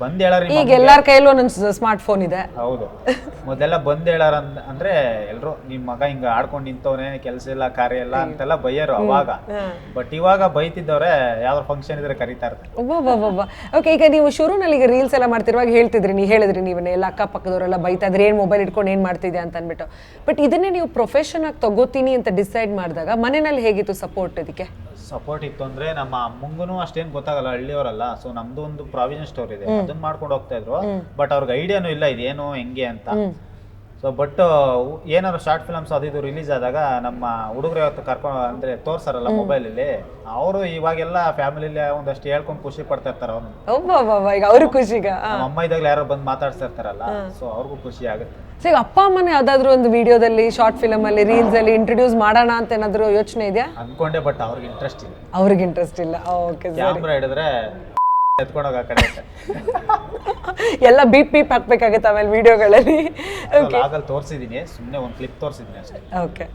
ಬಂದ್ ಹೇಳಾರಿ ಈಗ ಎಲ್ಲಾರ ಕೈಯಲ್ಲೂ ಒಂದೊಂದು ಸ್ಮಾರ್ಟ್ ಫೋನ್ ಇದೆ. ಹೌದು. ಮೊದಲೆಲ್ಲ ಬಂದ್ ಹೇಳಾರ ಅಂದ್ರೆ ಎಲ್ರು ನಿಮ್ ಮಗ ಹಿಂಗ ಆಡ್ಕೊಂಡ್ ನಿಂತವ್ನೆ ಕೆಲ್ಸ ಇಲ್ಲ ಕಾರ್ಯ ಇಲ್ಲ ಅಂತೆಲ್ಲ ಬೈಯರು ಅವಾಗ. ಬಟ್ ಇವಾಗ ಬೈತಿದ್ದವ್ರೆ ಯಾವ್ದಾರ ಫಂಕ್ಷನ್ ಇದ್ರೆ ಕರೀತಾ ಇರ್ತಾರೆ. ಓಕೆ ಈಗ ನೀವು ಶುರುನಲ್ಲಿ ಈಗ ರೀಲ್ಸ್ ಎಲ್ಲ ಮಾಡ್ತಿರುವಾಗ ಹೇಳ್ತಿದ್ರಿ ನೀವು ಹೇಳಿದ್ರಿ ನೀವನ್ನ ಎಲ್ಲ ಅಕ್ಕಪಕ್ಕದವರೆಲ್ಲ ಬೈತಾ ಇದ್ರೆ ಏನ್ ಮೊಬೈಲ್ ಇಟ್ಕೊಂಡು ಏನ್ ಮಾಡ್ತಿದ್ಯಾ ಅಂತ ಅಂದ್ಬಿಟ್ಟು. ಬಟ್ ಇದನ್ನೇ ನೀವು ಪ್ರೊಫೆಷನ್ ಆಗಿ ತಗೋತೀನಿ ಅಂತ ಡಿಸೈಡ್ ಮಾಡಿದಾಗ ಮನೆಯಲ್ಲಿ ಹೇಗಿತ್ತು ಸಪೋರ್ಟ್ ಇದಕ್ಕೆ? ಸಪೋರ್ಟ್ ಇತ್ತು ಅಂದ್ರೆ ನಮ್ಮ ಅಮ್ಮಂಗೂ ಅಷ್ಟೇನು ಗೊತ್ತಾಗಲ್ಲ ಹಳ್ಳಿಯವರಲ್ಲ. ಸೊ ನಮ್ದು ಒಂದು ಪ್ರಾವಿಷನ್ ಸ್ಟೋರ್ ಇದೆ. ಅದನ್ನ ಮಾಡ್ಕೊಂಡು ಹೋಗ್ತಾ ಇದ್ರು. ಬಟ್ ಅವ್ರಿಗೆ ಐಡಿಯಾನು ಇಲ್ಲ ಇದೇನು ಹೆಂಗೆ ಅಂತ. ಸೊ ಬಟ್ ಏನಾದ್ರು ಶಾರ್ಟ್ ಫಿಲಮ್ಸ್ ಅದು ಇದು ರಿಲೀಸ್ ಆದಾಗ ನಮ್ಮ ಹುಡುಗರು ಕರ್ಕೊಂಡು ಅಂದ್ರೆ ತೋರ್ಸಾರಲ್ಲ ಮೊಬೈಲಲ್ಲಿ ಅವರು ಇವಾಗೆಲ್ಲ ಫ್ಯಾಮಿಲಿಲಿ ಒಂದಷ್ಟು ಹೇಳ್ಕೊಂಡು ಖುಷಿ ಪಡ್ತಾ ಇರ್ತಾರೆ ಅವ್ರ ಖುಷಿಗ ನಮ್ಮ ಅಮ್ಮ ಇದಾಗ ಯಾರೋ ಬಂದು ಮಾತಾಡ್ತಾ ಇರ್ತಾರಲ್ಲ ಸೊ ಅವ್ರಿಗೂ ಖುಷಿ ಆಗುತ್ತೆ. ಸೊ ಈಗ ಅಪ್ಪ ಅಮ್ಮನೇ ಯಾವ್ದಾದ್ರು ಒಂದು ವಿಡಿಯೋದಲ್ಲಿ ಶಾರ್ಟ್ ಫಿಲಮ್ ಅಲ್ಲಿ ರೀಲ್ಸ್ ಅಲ್ಲಿ ಇಂಟ್ರೊಡ್ಯೂಸ್ ಮಾಡೋಣ ಅಂತ ಏನಾದ್ರು ಯೋಚನೆ ಇದೆಯಾ? ಅನ್ಕೊಂಡೆ ಬಟ್ ಅವ್ರಿಗೆ ಇಂಟ್ರೆಸ್ಟ್ ಇಲ್ಲ. ಅವ್ರಿಗೆ ಇಂಟ್ರೆಸ್ಟ್ ಇಲ್ಲ. ಓಕೆ ಕ್ಯಾಮ್ರಾ ಹಿಡಿದ್ರೆ ಎತ್ಕೊಂಡೋಗ ಆ ಕಡೆ ಎಲ್ಲ ಬೀಪ್ ಬೀಪ್ ಹಾಕ್ಬೇಕಾಗತ್ತೆ ಆಮೇಲೆ ವಿಡಿಯೋಗಳಲ್ಲಿ. ಆಗಲ್ಲಿ ತೋರಿಸಿದ್ದೀನಿ ಸುಮ್ಮನೆ ಒಂದು ಕ್ಲಿಪ್ ತೋರಿಸಿದ್ದೀನಿ ಅಷ್ಟೇ. ಓಕೆ